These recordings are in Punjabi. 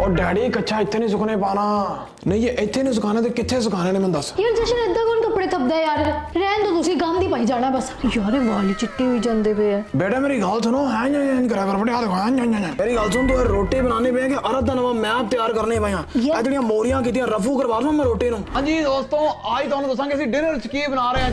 ਉਹ ਡੈਡੀ ਕੱਚਾ ਇੱਥੇ ਨਹੀਂ ਸੁਕਣੇ ਪਾਣਾ ਨਹੀਂ ਇਹ ਇੱਥੇ ਨਹੀਂ ਸੁਕਾਣੇ ਤੇ ਕਿੱਥੇ ਸੁਕਾਣੇ ਨੇ ਮੈਨੂੰ ਦੱਸ। ਯਾਰ ਜਸ਼ਨ ਏਦਾਂ ਕੌਣ ਕੱਪੜੇ ਥੱਪਦਾ ਹੈ ਯਾਰ? ਰਹਿਣ ਦੋ ਤੁਸੀਂ ਗੰਦ ਹੀ ਪਾਈ ਜਾਣਾ ਬਸ। ਯਾਰ ਇਹ ਵਾਲ ਹੀ ਚਿੱਟੇ ਹੋਈ ਜਾਂਦੇ ਪਏ ਆ। ਬੇਟਾ ਮੇਰੀ ਗੱਲ ਸੁਣੋ ਹਾਂ ਜਾਂ ਜਾਂ ਕਰਾ ਕਰ ਬੜੇ ਹੱਥ ਹਾਂ ਜਾਂ ਜਾਂ ਮੇਰੀ ਗੱਲ ਸੁਣ ਤੂੰ ਇਹ ਰੋਟੀ ਬਣਾਉਣੀ ਪਈ ਕਿ ਅਰਧ ਦਾ ਨਵਾਂ ਮੈਪ ਤਿਆਰ ਕਰਨੇ ਪਏ ਆ ਇਹ ਜਿਹੜੀਆਂ ਮੋਰੀਆਂ ਕੀਤੀਆਂ ਰਫੂ ਕਰਵਾ ਲਵਾਂ ਮੈਂ ਰੋਟੀ ਨੂੰ। ਹਾਂਜੀ ਦੋਸਤੋ ਅੱਜ ਤੁਹਾਨੂੰ ਦੱਸਾਂਗੇ ਅਸੀਂ ਡਿਨਰ 'ਚ ਕੀ ਬਣਾ ਰਹੇ ਹਾਂ।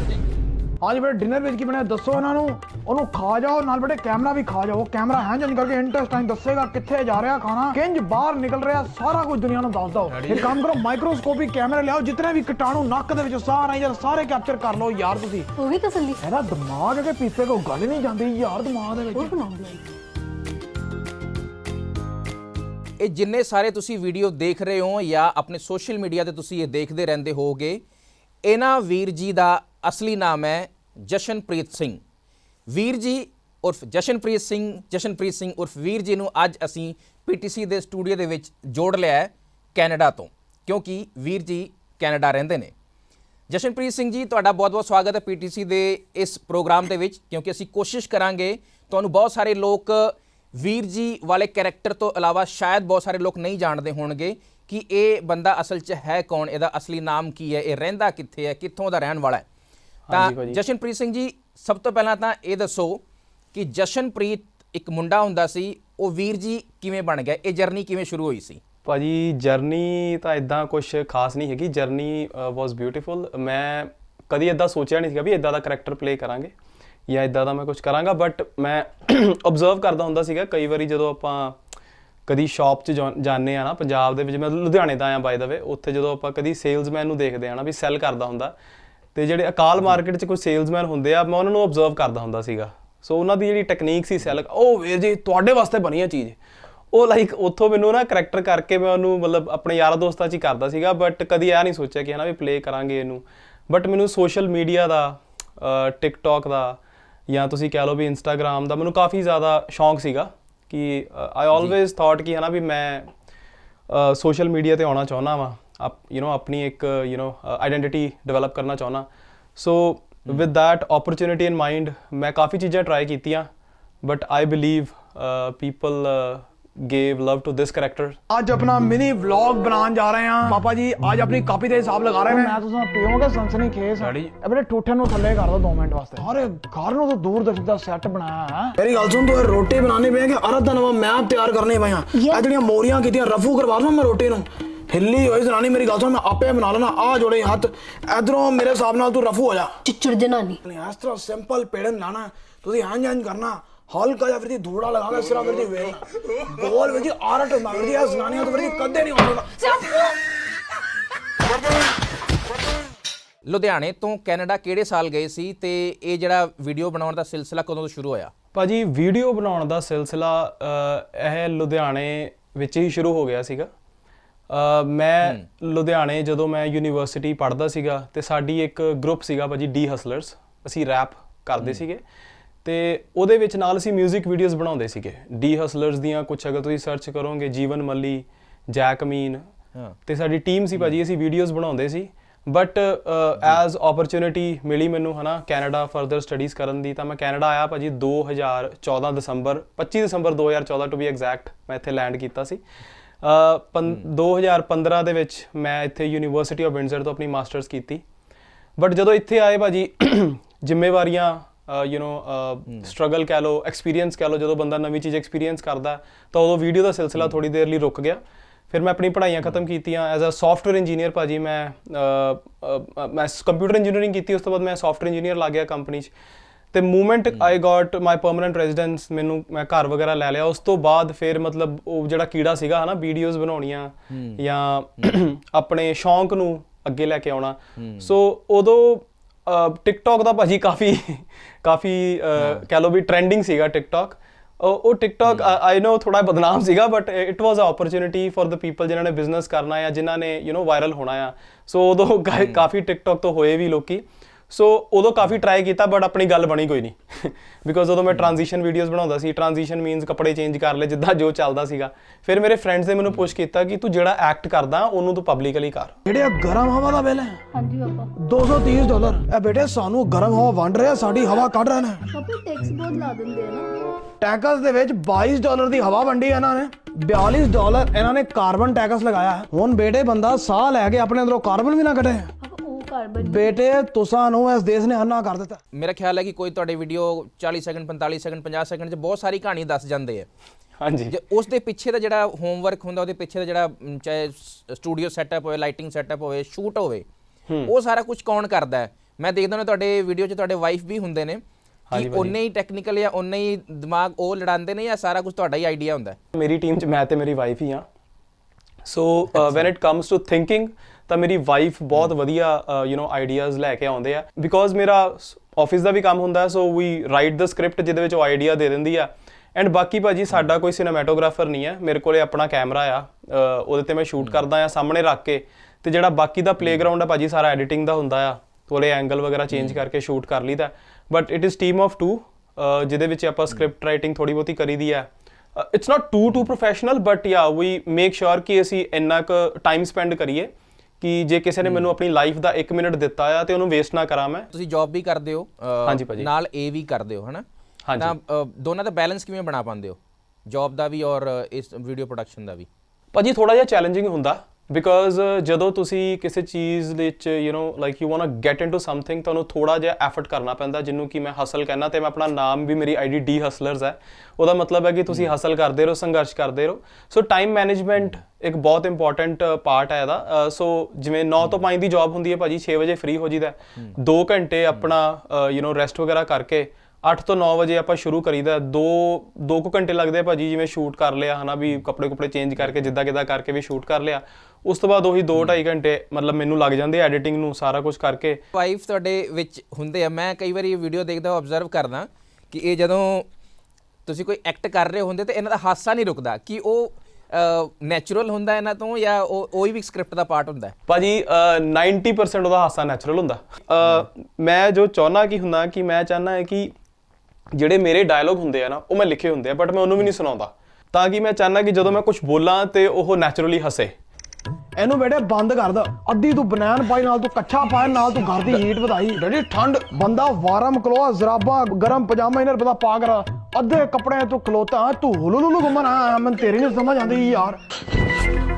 ਹਾਂਜੀ ਬੇਟਾ ਡਿਨਰ ਵਿੱਚ ਕੀ ਬਣਿਆ ਦੱਸੋ ਇਹਨਾਂ ਨੂੰ? ਉਹਨੂੰ ਖਾ ਜਾਓ ਨਾਲ ਬੇਟੇ ਕੈਮਰਾ ਵੀ ਖਾ ਜਾਓ। ਕੈਮਰਾ ਹੈ ਜਾਂ ਕਰਕੇ ਇੰਟਰਸਟਿੰਗ ਦੱਸੇਗਾ ਕਿੱਥੇ ਜਾ ਰਿਹਾ ਖਾਣਾ। ਕਿੰਜ ਬਾਹਰ ਨਿਕਲ ਰਿਹਾ ਸਾਰਾ ਕੁਝ ਦੁਨੀਆ ਨੂੰ ਦੱਸ ਦਿਓ ਫਿਰ ਕੰਮ ਕਰੋ ਮਾਈਕਰੋਸਕੋਪਿਕ ਕੈਮਰਾ ਲਿਆਓ ਜਿਤਨੇ ਵੀ ਕੀਟਾਣੂ ਨੱਕ ਦੇ ਵਿੱਚੋਂ ਆਈ ਜਾਂ ਸਾਰੇ ਕੈਪਚਰ ਕਰ ਲਓ ਯਾਰ ਤੁਸੀਂ। ਉਹ ਵੀ ਤਸੱਲੀ। ਇਹਦਾ ਦਿਮਾਗ ਅਗੇ ਪੀਪੇ ਕੋ ਗੱਲ ਹੀ ਨਹੀਂ ਜਾਂਦੀ ਯਾਰ ਦਿਮਾਗ ਦੇ ਵਿੱਚ। ਇਹ ਜਿੰਨੇ ਸਾਰੇ ਤੁਸੀਂ ਵੀਡੀਓ ਦੇਖ ਰਹੇ ਹੋ ਜਾਂ ਆਪਣੇ ਸੋਸ਼ਲ ਮੀਡੀਆ ਤੇ ਤੁਸੀਂ ਇਹ ਦੇਖਦੇ ਰਹਿੰਦੇ ਹੋਵੋਗੇ ਇਹਨਾਂ ਵੀਰ ਜੀ ਦਾ ਅਸਲੀ ਨਾਮ ਹੈ ਜਸ਼ਨਪ੍ਰੀਤ ਸਿੰਘ। ਵੀਰ ਜੀ ਉਰਫ ਜਸ਼ਨਪ੍ਰੀਤ ਸਿੰਘ ਜਸ਼ਨਪ੍ਰੀਤ ਸਿੰਘ ਉਰਫ ਵੀਰ ਜੀ ਨੂੰ ਅੱਜ ਅਸੀਂ ਪੀਟੀਸੀ ਦੇ ਸਟੂਡੀਓ ਦੇ ਵਿੱਚ ਜੋੜ ਲਿਆ ਹੈ ਕੈਨੇਡਾ ਤੋਂ, ਕਿਉਂਕਿ ਵੀਰ ਜੀ ਕੈਨੇਡਾ ਰਹਿੰਦੇ ਨੇ। ਜਸ਼ਨਪ੍ਰੀਤ ਸਿੰਘ ਜੀ, ਤੁਹਾਡਾ ਬਹੁਤ-ਬਹੁਤ ਸਵਾਗਤ ਹੈ ਪੀਟੀਸੀ ਦੇ ਇਸ ਪ੍ਰੋਗਰਾਮ ਦੇ ਵਿੱਚ, ਕਿਉਂਕਿ ਅਸੀਂ ਕੋਸ਼ਿਸ਼ ਕਰਾਂਗੇ ਤੁਹਾਨੂੰ ਬਹੁਤ ਸਾਰੇ ਲੋਕ ਵੀਰ ਜੀ ਵਾਲੇ ਕੈਰੈਕਟਰ ਤੋਂ ਇਲਾਵਾ ਸ਼ਾਇਦ ਬਹੁਤ ਸਾਰੇ ਲੋਕ ਨਹੀਂ ਜਾਣਦੇ ਹੋਣਗੇ। ਕਿ ਇਹ ਬੰਦਾ ਅਸਲ 'ਚ ਹੈ ਕੌਣ? ਇਹਦਾ ਅਸਲੀ ਨਾਮ ਕੀ ਹੈ? ਇਹ ਰਹਿੰਦਾ ਕਿੱਥੇ ਹੈ? ਕਿੱਥੋਂ ਦਾ ਰਹਿਣ ਵਾਲਾ ਹੈ? ਤਾਂ ਜਸ਼ਨਪ੍ਰੀਤ ਸਿੰਘ ਜੀ ਸਭ ਤੋਂ ਪਹਿਲਾਂ ਤਾਂ ਇਹ ਦੱਸੋ ਕਿ ਜਸ਼ਨਪ੍ਰੀਤ ਇੱਕ ਮੁੰਡਾ ਹੁੰਦਾ ਸੀ ਉਹ ਵੀਰ ਜੀ ਕਿਵੇਂ ਬਣ ਗਿਆ? ਇਹ ਜਰਨੀ ਕਿਵੇਂ ਸ਼ੁਰੂ ਹੋਈ ਸੀ? ਭਾਜੀ ਜਰਨੀ ਤਾਂ ਇਦਾਂ ਕੁਝ ਖਾਸ ਨਹੀਂ ਹੈਗੀ। ਜਰਨੀ ਵਾਸ ਬਿਊਟੀਫੁਲ ਮੈਂ ਕਦੀ ਇਦਾਂ ਸੋਚਿਆ ਨਹੀਂ ਸੀਗਾ ਵੀ ਇਦਾਂ ਦਾ ਕੈਰੈਕਟਰ ਪਲੇ ਕਰਾਂਗੇ ਜਾਂ ਇਦਾਂ ਦਾ ਮੈਂ ਕੁਝ ਕਰਾਂਗਾ ਬਟ ਮੈਂ ਆਬਜ਼ਰਵ ਕਰਦਾ ਹੁੰਦਾ ਸੀਗਾ। ਕਈ ਵਾਰੀ ਜਦੋਂ ਆਪਾਂ ਕਦੀ ਸ਼ਾਪ 'ਚ ਜਾ- ਜਾਂਦੇ ਆ ਨਾ, ਪੰਜਾਬ ਦੇ ਵਿੱਚ, ਮੈਂ ਲੁਧਿਆਣੇ ਦਾ ਆ ਬਾਈ ਦਾ ਵੇ ਉੱਥੇ ਜਦੋਂ ਆਪਾਂ ਕਦੀ ਸੇਲਸਮੈਨ ਨੂੰ ਦੇਖਦੇ ਆ ਨਾ, ਵੀ ਸੈਲ ਕਰਦਾ ਹੁੰਦਾ, ਤੇ ਜਿਹੜੇ ਅਕਾਲ ਮਾਰਕੀਟ 'ਚ ਕੋਈ ਸੇਲਜ਼ਮੈਨ ਹੁੰਦੇ ਆ, ਮੈਂ ਉਹਨਾਂ ਨੂੰ ਆਬਜ਼ਰਵ ਕਰਦਾ ਹੁੰਦਾ ਸੀਗਾ। ਸੋ ਉਹਨਾਂ ਦੀ ਜਿਹੜੀ ਟੈਕਨੀਕ ਸੀ ਸੈਲ ਉਹ ਵੀਰ ਜੀ, ਤੁਹਾਡੇ ਵਾਸਤੇ ਬਣੀ ਆ ਚੀਜ਼। ਉਹ ਲਾਈਕ ਉੱਥੋਂ ਮੈਨੂੰ ਨਾ ਕਰੈਕਟਰ ਕਰਕੇ ਮੈਂ ਉਹਨੂੰ ਮਤਲਬ ਆਪਣੇ ਯਾਰਾਂ ਦੋਸਤਾਂ 'ਚ ਹੀ ਕਰਦਾ ਸੀਗਾ ਬਟ ਕਦੀ ਇਹ ਨਹੀਂ ਸੋਚਿਆ ਕਿ ਹਨਾ ਵੀ ਪਲੇ ਕਰਾਂਗੇ ਇਹਨੂੰ। ਬਟ ਮੈਨੂੰ ਸੋਸ਼ਲ ਮੀਡੀਆ ਦਾ ਟਿਕਟੌਕ ਦਾ ਜਾਂ ਤੁਸੀਂ ਕਹਿ ਲਓ ਵੀ ਇੰਸਟਾਗ੍ਰam ਦਾ ਮੈਨੂੰ ਕਾਫੀ ਜ਼ਿਆਦਾ ਸ਼ੌਂਕ ਸੀਗਾ। ਕਿ ਆਈ ਆਲਵੇਜ਼ ਥਾਟ ਕਿ ਹਨਾ ਵੀ ਮੈਂ ਸੋਸ਼ਲ ਮੀਡੀਆ ਤੇ ਆਉਣਾ ਚਾਹੁੰਦਾ ਵਾਂ ਆਪ ਯੂ نو ਆਪਣੀ ਇੱਕ ਯੂ نو ਆਇਡੈਂਟੀਟੀ ਡਿਵੈਲਪ ਕਰਨਾ ਚਾਹੁੰਦਾ so with that opportunity in mind ਮੈਂ ਕਾਫੀ ਚੀਜ਼ਾਂ ਟਰਾਈ ਕੀਤੀਆਂ but I believe people gave love to this character? ਅੱਜ ਆਪਣਾ ਮਿਨੀ ਵਲੌਗ ਬਣਾਉਣ ਜਾ ਰਹੇ ਹਾਂ। ਪਾਪਾ ਜੀ ਅੱਜ ਆਪਣੀ ਕਾਪੀ ਦੇ ਹਿਸਾਬ ਲਗਾ ਰਹੇ ਨੇ। ਮੈਂ ਤੁਸੀਂ ਪੀਓਗੇ ਸਨਸਨੀ ਖੇਸ। ਬੜੇ ਠੂਠੇ ਨੂੰ ਥੱਲੇ ਕਰ ਦੋ 2 ਮਿੰਟ ਵਾਸਤੇ। ਅਰੇ ਘਰ ਨੂੰ ਤਾਂ ਦੂਰ ਤੱਕ ਦਾ ਸੈੱਟ ਬਣਾਇਆ ਹੈ। ਮੇਰੀ ਗੱਲ ਸੁਣ ਤੂੰ ਰੋਟੀ ਬਣਾਉਣੀ ਪਈ ਹੈ ਕਿ ਅਰਧ ਦਾ ਨਵਾਂ ਮੈਪ ਤਿਆਰ ਕਰਨੇ ਪਏ ਆ ਇਹ ਜਿਹੜੀਆਂ ਮੋਰੀਆਂ ਕੀਤੀਆਂ ਰਫੂ ਕਰਵਾ ਲਵਾਂ ਮੈਂ ਰੋਟੀ ਨੂੰ? ਹਿੱਲੀ ਹੋਈ ਜ਼ਨਾਨੀ ਮੇਰੀ ਗੱਲ ਸੁਣ ਮੈਂ ਆਪੇ ਬਣਾ ਲੈਣਾ ਆ ਜੋੜੇ ਹੱਥ। ਇਧਰੋਂ ਮੇਰੇ ਹਿਸਾਬ ਨਾਲ ਤੂੰ ਰਫੂ ਹੋ ਜਾ। ਚਿੱਚੜ ਜਨਾਨੀ। ਇਸ ਤਰ੍ਹਾਂ ਸਿੰਪਲ ਪੇੜਨ ਲਾਣਾ ਤੁਸੀਂ ਹਾਂ ਜਾਂ ਕਰਨਾ। ਹਲਕਾ ਜਿਹਾ ਫਿਰ ਦੀ ਧੂੜਾ ਲਗਾ ਕੇ ਸਿਰਾਂ ਫਿਰ ਦੀ ਵੇਲ ਗੋਲ ਵਿੱਚ ਆਰਟ ਹੁੰਦਾ ਫਿਰ ਦੀ ਇਹ ਜ਼ਨਾਨੀਆਂ ਤੋਂ ਫਿਰ ਦੀ ਕਦੇ ਨਹੀਂ ਆਉਂਦਾ ਲੁਧਿਆਣੇ ਤੋਂ ਕੈਨੇਡਾ ਕਿਹੜੇ ਸਾਲ ਗਏ ਸੀ ਤੇ ਇਹ ਜਿਹੜਾ ਵੀਡੀਓ ਬਣਾਉਣ ਦਾ ਸਿਲਸਿਲਾ ਕਦੋਂ ਤੋਂ ਸ਼ੁਰੂ ਹੋਇਆ? ਭਾਜੀ ਵੀਡੀਓ ਬਣਾਉਣ ਦਾ ਸਿਲਸਿਲਾ ਇਹ ਲੁਧਿਆਣੇ ਵਿੱਚ ਹੀ ਸ਼ੁਰੂ ਹੋ ਗਿਆ ਸੀਗਾ। ਮੈਂ ਲੁਧਿਆਣੇ ਜਦੋਂ ਮੈਂ ਯੂਨੀਵਰਸਿਟੀ ਪੜ੍ਹਦਾ ਸੀਗਾ ਤੇ ਸਾਡੀ ਇੱਕ ਗਰੁੱਪ ਸੀਗਾ ਭਾਜੀ ਡੀ ਹਸਲਰਸ ਅਸੀਂ ਰੈਪ ਕਰਦੇ ਸੀਗੇ। ਤੇ ਉਹਦੇ ਵਿੱਚ ਨਾਲ ਅਸੀਂ 뮤직 ਵੀਡੀਓਜ਼ ਬਣਾਉਂਦੇ ਸੀਗੇ। ਡੀ ਹਸਲਰਸ ਦੀਆਂ ਕੁਝ ਅਗਰ ਤੁਸੀਂ ਸਰਚ ਕਰੋਗੇ ਜੀਵਨ ਮੱਲੀ ਜੈਕ ਮੀਨ ਤੇ ਸਾਡੀ ਟੀਮ ਸੀ ਭਾਜੀ ਅਸੀਂ ਵੀਡੀਓਜ਼ ਬਣਾਉਂਦੇ ਸੀ। ਬਟ ਐਜ਼ ਓਪਰਚੁਨਿਟੀ ਮਿਲੀ ਮੈਨੂੰ ਹਨਾ ਕੈਨੇਡਾ ਫਰਦਰ ਸਟੱਡੀਜ਼ ਕਰਨ ਦੀ ਤਾਂ ਮੈਂ ਕੈਨੇਡਾ ਆਇਆ ਭਾਜੀ 2014 ਦਸੰਬਰ 25 ਦਸੰਬਰ 2014 ਟੂ ਬੀ ਐਗਜ਼ੈਕਟ ਮੈਂ ਇੱਥੇ ਲੈਂਡ ਕੀਤਾ ਸੀ। 2015 ਦੇ ਵਿੱਚ ਮੈਂ ਇੱਥੇ ਯੂਨੀਵਰਸਿਟੀ ਆਫ ਵਿੰਡਸਰ ਤੋਂ ਆਪਣੀ ਮਾਸਟਰਸ ਕੀਤੀ। ਬਟ ਜਦੋਂ ਇੱਥੇ ਆਏ ਭਾਜੀ ਜ਼ਿੰਮੇਵਾਰੀਆਂ ਯੂ نو ਸਟਰਗਲ ਕਹਿ ਲਓ ਐਕਸਪੀਰੀਅੰਸ ਕਹਿ ਲਓ ਜਦੋਂ ਬੰਦਾ ਨਵੀਂ ਚੀਜ਼ ਐਕਸਪੀਰੀਅੰਸ ਕਰਦਾ ਤਾਂ ਉਦੋਂ ਵੀਡੀਓ ਦਾ ਸਿਲਸਿਲਾ ਥੋੜੀ ਦੇਰ ਲਈ ਰੁਕ ਗਿਆ। ਫਿਰ ਮੈਂ ਆਪਣੀ ਪੜ੍ਹਾਈਆਂ ਖਤਮ ਕੀਤੀਆਂ ਐਜ਼ ਅ ਸੌਫਟਵੇਅਰ ਇੰਜੀਨੀਅਰ ਭਾਜੀ ਮੈਂ ਮੈਂ ਕੰਪਿਊਟਰ ਇੰਜੀਨੀਅਰਿੰਗ ਕੀਤੀ ਉਸ ਤੋਂ ਬਾਅਦ ਮੈਂ ਸੌਫਟਵੇਅਰ ਇੰਜੀਨੀਅਰ ਲੱਗ ਗਿਆ ਕੰਪਨੀ 'ਚ। ਤੇ movement I got my permanent residence ਮੈਨੂੰ ਮੈਂ ਘਰ ਵਗੈਰਾ ਲੈ ਲਿਆ। ਉਸ ਤੋਂ ਬਾਅਦ ਫਿਰ ਮਤਲਬ ਉਹ ਜਿਹੜਾ ਕੀੜਾ ਸੀਗਾ ਹਨਾ ਵੀਡੀਓਜ਼ ਬਣਾਉਣੀਆਂ ਜਾਂ ਆਪਣੇ ਸ਼ੌਂਕ ਨੂੰ ਅੱਗੇ ਲੈ ਕੇ ਆਉਣਾ। ਸੋ ਉਦੋਂ ਟਿਕਟੌਕ ਦਾ ਭਾਜੀ ਕਾਫੀ ਕਾਫੀ ਕਹਿ ਲੋ ਵੀ ਟ੍ਰੈਂਡਿੰਗ ਸੀਗਾ ਟਿਕਟੌਕ ਉਹ ਟਿਕਟੌਕ ਆਈ نو ਥੋੜਾ ਬਦਨਾਮ ਸੀਗਾ but it was a opportunity for the people ਜਿਨ੍ਹਾਂ ਨੇ ਬਿਜ਼ਨਸ ਕਰਨਾ ਆ ਜਿਨ੍ਹਾਂ ਨੇ ਯੂ نो ਵਾਇਰਲ ਹੋਣਾ ਆ। ਸੋ ਉਦੋਂ ਕਾਫੀ ਟਿਕਟੌਕ ਤੋਂ ਹੋਏ ਵੀ ਲੋਕੀ। ਸੋ ਉਦੋਂ ਕਾਫੀ ਟਰਾਈ ਕੀਤਾ ਬਟ ਆਪਣੀ ਗੱਲ ਬਣੀ ਕੋਈ ਨਹੀਂ। ਬਿਕੋਜ਼ ਉਦੋਂ ਮੈਂ ਟ੍ਰਾਂਜੀਸ਼ਨ ਵੀਡੀਓਜ਼ ਬਣਾਉਂਦਾ ਸੀ ਟ੍ਰਾਂਜੀਸ਼ਨ ਮੀਨਸ ਕੱਪੜੇ ਚੇਂਜ ਕਰ ਲੈ ਜਿੱਦਾਂ ਜੋ ਚੱਲਦਾ ਸੀਗਾ। ਫਿਰ ਮੇਰੇ ਫਰੈਂਡਸ ਨੇ ਮੈਨੂੰ ਪੁਸ਼ ਕੀਤਾ ਕਿ ਤੂੰ ਜਿਹੜਾ ਐਕਟ ਕਰਦਾ ਉਹਨੂੰ ਤੂੰ ਪਬਲਿਕਲੀ ਕਰ। ਜਿਹੜੇ ਇਹ ਗਰਮ ਹਵਾ ਦਾ ਬਿੱਲ ਹੈ ਹਾਂਜੀ ਪਾਪਾ। 230 ਡਾਲਰ। ਇਹ ਬੇਟੇ ਸਾਨੂੰ ਗਰਮ ਹਵਾ ਵੰਡ ਰਿਹਾ ਸਾਡੀ ਹਵਾ ਕੱਢ ਰਹੇ ਨੇ। ਪਾਪਾ ਟੈਕਸ ਬਹੁਤ ਲਾ ਦਿੰਦੇ ਆ ਨਾ। ਟੈਕਸ ਦੇ ਵਿੱਚ 22 ਡਾਲਰ ਦੀ ਹਵਾ ਵੰਡੀ ਇਹਨਾਂ ਨੇ। 42 ਡਾਲਰ ਇਹਨਾਂ ਨੇ ਕਾਰਬਨ ਟੈਕਸ ਲਗਾਇਆ। ਹੁਣ ਬੇਟੇ ਬੰਦਾ ਸਾਹ ਲੈ ਕੇ ਆਪਣੇ ਅੰਦਰੋਂ ਕਾਰਬਨ ਵੀ ਨਾ ਕੱਢੇ। ਕਾਰਬਨ ਬੇਟੇ ਤੁਸਾਂ ਨੂੰ ਇਸ ਦੇਸ਼ ਨੇ ਹੰਨਾ ਕਰ ਦਿੱਤਾ। ਮੇਰਾ ਖਿਆਲ ਹੈ ਕਿ ਕੋਈ ਤੁਹਾਡੇ ਵੀਡੀਓ 40 ਸੈਕਿੰਡ 45 ਸੈਕਿੰਡ 50 ਸੈਕਿੰਡ 'ਚ ਬਹੁਤ ਸਾਰੀ ਕਹਾਣੀ ਦੱਸ ਜਾਂਦੇ ਆ। ਹਾਂਜੀ। ਜੇ ਉਸ ਦੇ ਪਿੱਛੇ ਦਾ ਜਿਹੜਾ ਹੋਮਵਰਕ ਹੁੰਦਾ ਉਹਦੇ ਪਿੱਛੇ ਦਾ ਜਿਹੜਾ ਮ, ਚਾਹੇ ਸਟੂਡੀਓ ਸੈਟਅਪ ਹੋਵੇ ਲਾਈਟਿੰਗ ਸੈਟਅਪ ਹੋਵੇ ਸ਼ੂਟ ਹੋਵੇ ਉਹ ਸਾਰਾ ਕੁਝ ਕੌਣ ਕਰਦਾ ਹੈ? ਮੈਂ ਦੇਖਦਾ ਹਾਂ ਤੁਹਾਡੇ ਵੀਡੀਓ 'ਚ ਤੁਹਾਡੇ ਵਾਈਫ ਵੀ ਹੁੰਦੇ ਨੇ ਕਿ ਉਹਨੇ ਹੀ ਟੈਕਨੀਕਲ ਜਾਂ ਉਹਨੇ ਹੀ ਦਿਮਾਗ ਉਹ ਲੜਾਉਂਦੇ ਨੇ ਜਾਂ ਸਾਰਾ ਕੁਝ ਤੁਹਾਡਾ ਹੀ ਆਈਡੀਆ ਹੁੰਦਾ ਹੈ? ਮੇਰੀ ਟੀਮ 'ਚ ਮੈਂ ਤੇ ਮੇਰੀ ਵਾਈਫ ਹੀ ਆ so when it comes to thinking ਤਾਂ ਮੇਰੀ ਵਾਈਫ ਬਹੁਤ ਵਧੀਆ ਯੂ نو ਆਈਡੀਆਜ਼ ਲੈ ਕੇ ਆਉਂਦੇ ਆ। ਬਿਕੋਜ਼ ਮੇਰਾ ਆਫਿਸ ਦਾ ਵੀ ਕੰਮ ਹੁੰਦਾ ਹੈ ਸੋ ਵੀ ਰਾਈਟ ਦ ਸਕ੍ਰਿਪਟ ਜਿਹਦੇ ਵਿੱਚ ਉਹ ਆਈਡੀਆ ਦੇ ਦਿੰਦੀ ਆ। ਐਂਡ ਬਾਕੀ ਭਾਜੀ ਸਾਡਾ ਕੋਈ ਸਿਨੇਮੈਟੋਗ੍ਰਾਫਰ ਨਹੀਂ ਹੈ ਮੇਰੇ ਕੋਲੇ ਆਪਣਾ ਕੈਮਰਾ ਆ। ਉਹਦੇ ਤੇ ਮੈਂ ਸ਼ੂਟ ਕਰਦਾ ਆ ਸਾਹਮਣੇ ਰੱਖ ਕੇ। ਤੇ ਜਿਹੜਾ ਬਾਕੀ ਦਾ ਪਲੇਗਰਾਉਂਡ ਆ ਭਾਜੀ ਸਾਰਾ ਐਡੀਟਿੰਗ ਦਾ ਹੁੰਦਾ ਆ। ਥੋੜੇ ਐਂਗਲ ਵਗੈਰਾ ਚੇਂਜ ਕਰਕੇ ਸ਼ੂਟ ਕਰ ਲਈਦਾ। But it is team of 2 ਜਿਹਦੇ ਵਿੱਚ ਆਪਾਂ ਸਕ੍ਰਿਪਟ ਰਾਈਟਿੰਗ ਥੋੜੀ ਬਹੁਤੀ ਕਰੀਦੀ ਆ। It's not too too professional but yeah we make ਸ਼ੋਰ ਕਿ ਅਸੀਂ ਇੰਨਾ ਕੁ ਟਾਈਮ ਸਪੈਂਡ ਕਰੀਏ। ਕਿ ਜੇ ਕਿਸੇ ਨੇ ਮੈਨੂੰ ਆਪਣੀ ਲਾਈਫ ਦਾ 1 ਮਿੰਟ ਦਿੱਤਾ ਆ ਤੇ ਉਹਨੂੰ ਵੇਸਟ ਨਾ ਕਰਾਂ ਮੈਂ। ਤੁਸੀਂ ਜੌਬ ਵੀ ਕਰਦੇ ਹੋ ਹਾਂਜੀ ਭਾਜੀ। ਨਾਲ ਇਹ ਵੀ ਕਰਦੇ ਹੋ ਹਨਾ। ਤਾਂ ਦੋਨਾਂ ਦਾ ਬੈਲੈਂਸ ਕਿਵੇਂ ਬਣਾ ਪਾਉਂਦੇ ਹੋ? ਜੌਬ ਦਾ ਵੀ ਔਰ ਇਸ ਵੀਡੀਓ ਪ੍ਰੋਡਕਸ਼ਨ ਦਾ ਵੀ? ਭਾਜੀ ਥੋੜਾ ਜਿਹਾ ਚੈਲੰਜਿੰਗ ਹੁੰਦਾ। ਬਿਕਾਜ਼ ਜਦੋਂ ਤੁਸੀਂ ਕਿਸੇ ਚੀਜ਼ ਦੇ ਵਿੱਚ you know like you want to get into something ਤੁਹਾਨੂੰ ਥੋੜਾ ਜਿਹਾ ਐਫਰਟ ਕਰਨਾ ਪੈਂਦਾ ਜਿਹਨੂੰ ਕਿ ਮੈਂ ਹਸਲ ਕਹਿੰਦਾ ਤੇ ਮੈਂ ਆਪਣਾ ਨਾਮ ਵੀ ਮੇਰੀ ਆਈਡੀ ਡੀ ਹਸਲਰਸ ਹੈ ਉਹਦਾ ਮਤਲਬ ਹੈ ਕਿ ਤੁਸੀਂ ਹਸਲ ਕਰਦੇ ਰਹੋ ਸੰਘਰਸ਼ ਕਰਦੇ ਰਹੋ ਸੋ ਟਾਈਮ ਮੈਨੇਜਮੈਂਟ ਇੱਕ ਬਹੁਤ ਇੰਪੋਰਟੈਂਟ ਪਾਰਟ ਹੈ ਇਹਦਾ ਸੋ ਜਿਵੇਂ 9 ਤੋਂ 5 ਦੀ ਜੌਬ ਹੁੰਦੀ ਹੈ ਭਾਜੀ 6 ਵਜੇ ਫ੍ਰੀ ਹੋ ਜੀਦਾ 2 ਘੰਟੇ ਆਪਣਾ ਯੂ نو ਰੈਸਟ ਵਗੈਰਾ ਕਰਕੇ 8 ਤੋਂ 9 ਵਜੇ ਆਪਾਂ ਸ਼ੁਰੂ ਕਰੀਦਾ। ਦੋ ਦੋ ਕੁ ਘੰਟੇ ਲੱਗਦੇ ਆ ਭਾਜੀ ਜਿਵੇਂ ਸ਼ੂਟ ਕਰ ਲਿਆ ਹਨਾ ਵੀ ਕੱਪੜੇ ਕੁਪੜੇ ਚੇਂਜ ਕਰਕੇ ਜਿੱਦਾਂ ਕਿੱਦਾਂ ਕਰਕੇ ਵੀ ਸ਼ੂਟ ਕਰ ਲਿਆ। ਉਸ ਤੋਂ ਬਾਅਦ ਉਹੀ 2 2.5 ਘੰਟੇ ਮਤਲਬ ਮੈਨੂੰ ਲੱਗ ਜਾਂਦੇ ਐਡੀਟਿੰਗ ਨੂੰ ਸਾਰਾ ਕੁਝ ਕਰਕੇ। ਵਾਈਫ ਤੁਹਾਡੇ ਵਿੱਚ ਹੁੰਦੇ ਆ। ਮੈਂ ਕਈ ਵਾਰੀ ਵੀਡੀਓ ਦੇਖਦਾ ਆਬਜ਼ਰਵ ਕਰਦਾ ਕਿ ਇਹ ਜਦੋਂ ਤੁਸੀਂ ਕੋਈ ਐਕਟ ਕਰ ਰਹੇ ਹੁੰਦੇ ਤੇ ਇਹਨਾਂ ਦਾ ਹਾਸਾ ਨਹੀਂ ਰੁਕਦਾ। ਕਿ ਉਹ ਨੈਚੁਰਲ ਹੁੰਦਾ ਇਹਨਾਂ ਤੋਂ ਜਾਂ ਉਹ ਉਹੀ ਵੀ ਸਕ੍ਰਿਪਟ ਦਾ ਪਾਰਟ ਹੁੰਦਾ? ਭਾਜੀ ਅਹ, 90% ਉਹਦਾ ਹਾਸਾ ਨੈਚੁਰਲ ਹੁੰਦਾ। ਮੈਂ ਜੋ ਚਾਹੁੰਦਾ ਕੀ ਹੁੰਦਾ ਕਿ ਮੈਂ ਚਾਹੁੰਦਾ ਹੈ ਕਿ ਜਿਹੜੇ ਮੇਰੇ ਡਾਇਲੋਗ ਹੁੰਦੇ ਆ ਨਾ ਉਹ ਮੈਂ ਲਿਖੇ ਹੁੰਦੇ ਆ ਬਟ ਮੈਂ ਉਹਨੂੰ ਵੀ ਨਹੀਂ ਸੁਣਾਉਂਦਾ। ਤਾਂ ਕਿ ਮੈਂ ਚਾਹੁੰਦਾ ਕਿ ਜਦੋਂ ਮੈਂ ਕੁਝ ਬੋਲਾਂ ਤੇ ਉਹ ਨੈਚੁਰਲੀ ਹੱਸੇ। ਇਹਨੂੰ ਬੇਟੇ ਬੰਦ ਕਰ ਦੋ। ਅੱਧੀ ਤੂੰ ਬਨੈਣ ਪਾਈ ਨਾਲ ਤੂੰ ਕੱਛਾ ਪਾਇਆ ਨਾਲ ਤੂੰ ਘਰ ਦੀ ਹੀਟ ਵਧਾਈ। ਡੈਡੀ ਠੰਡ ਬੰਦਾ ਵਾਰਮ ਕਲੋਆ ਜ਼ਰਾਬਾ ਗਰਮ ਪਜਾਮਾ ਇਹਨਾਂ ਪਤਾ ਪਾ ਕਰ ਅੱਧੇ ਕੱਪੜੇ ਤੂੰ ਖਲੋਤਾ ਤੂੰ ਹੁਲੂ ਲੁਲੂ ਘੁੰਮਣ ਮੈਨੂੰ ਤੇਰੀ ਨਹੀਂ ਸਮਝ ਆਉਂਦੀ ਯਾਰ।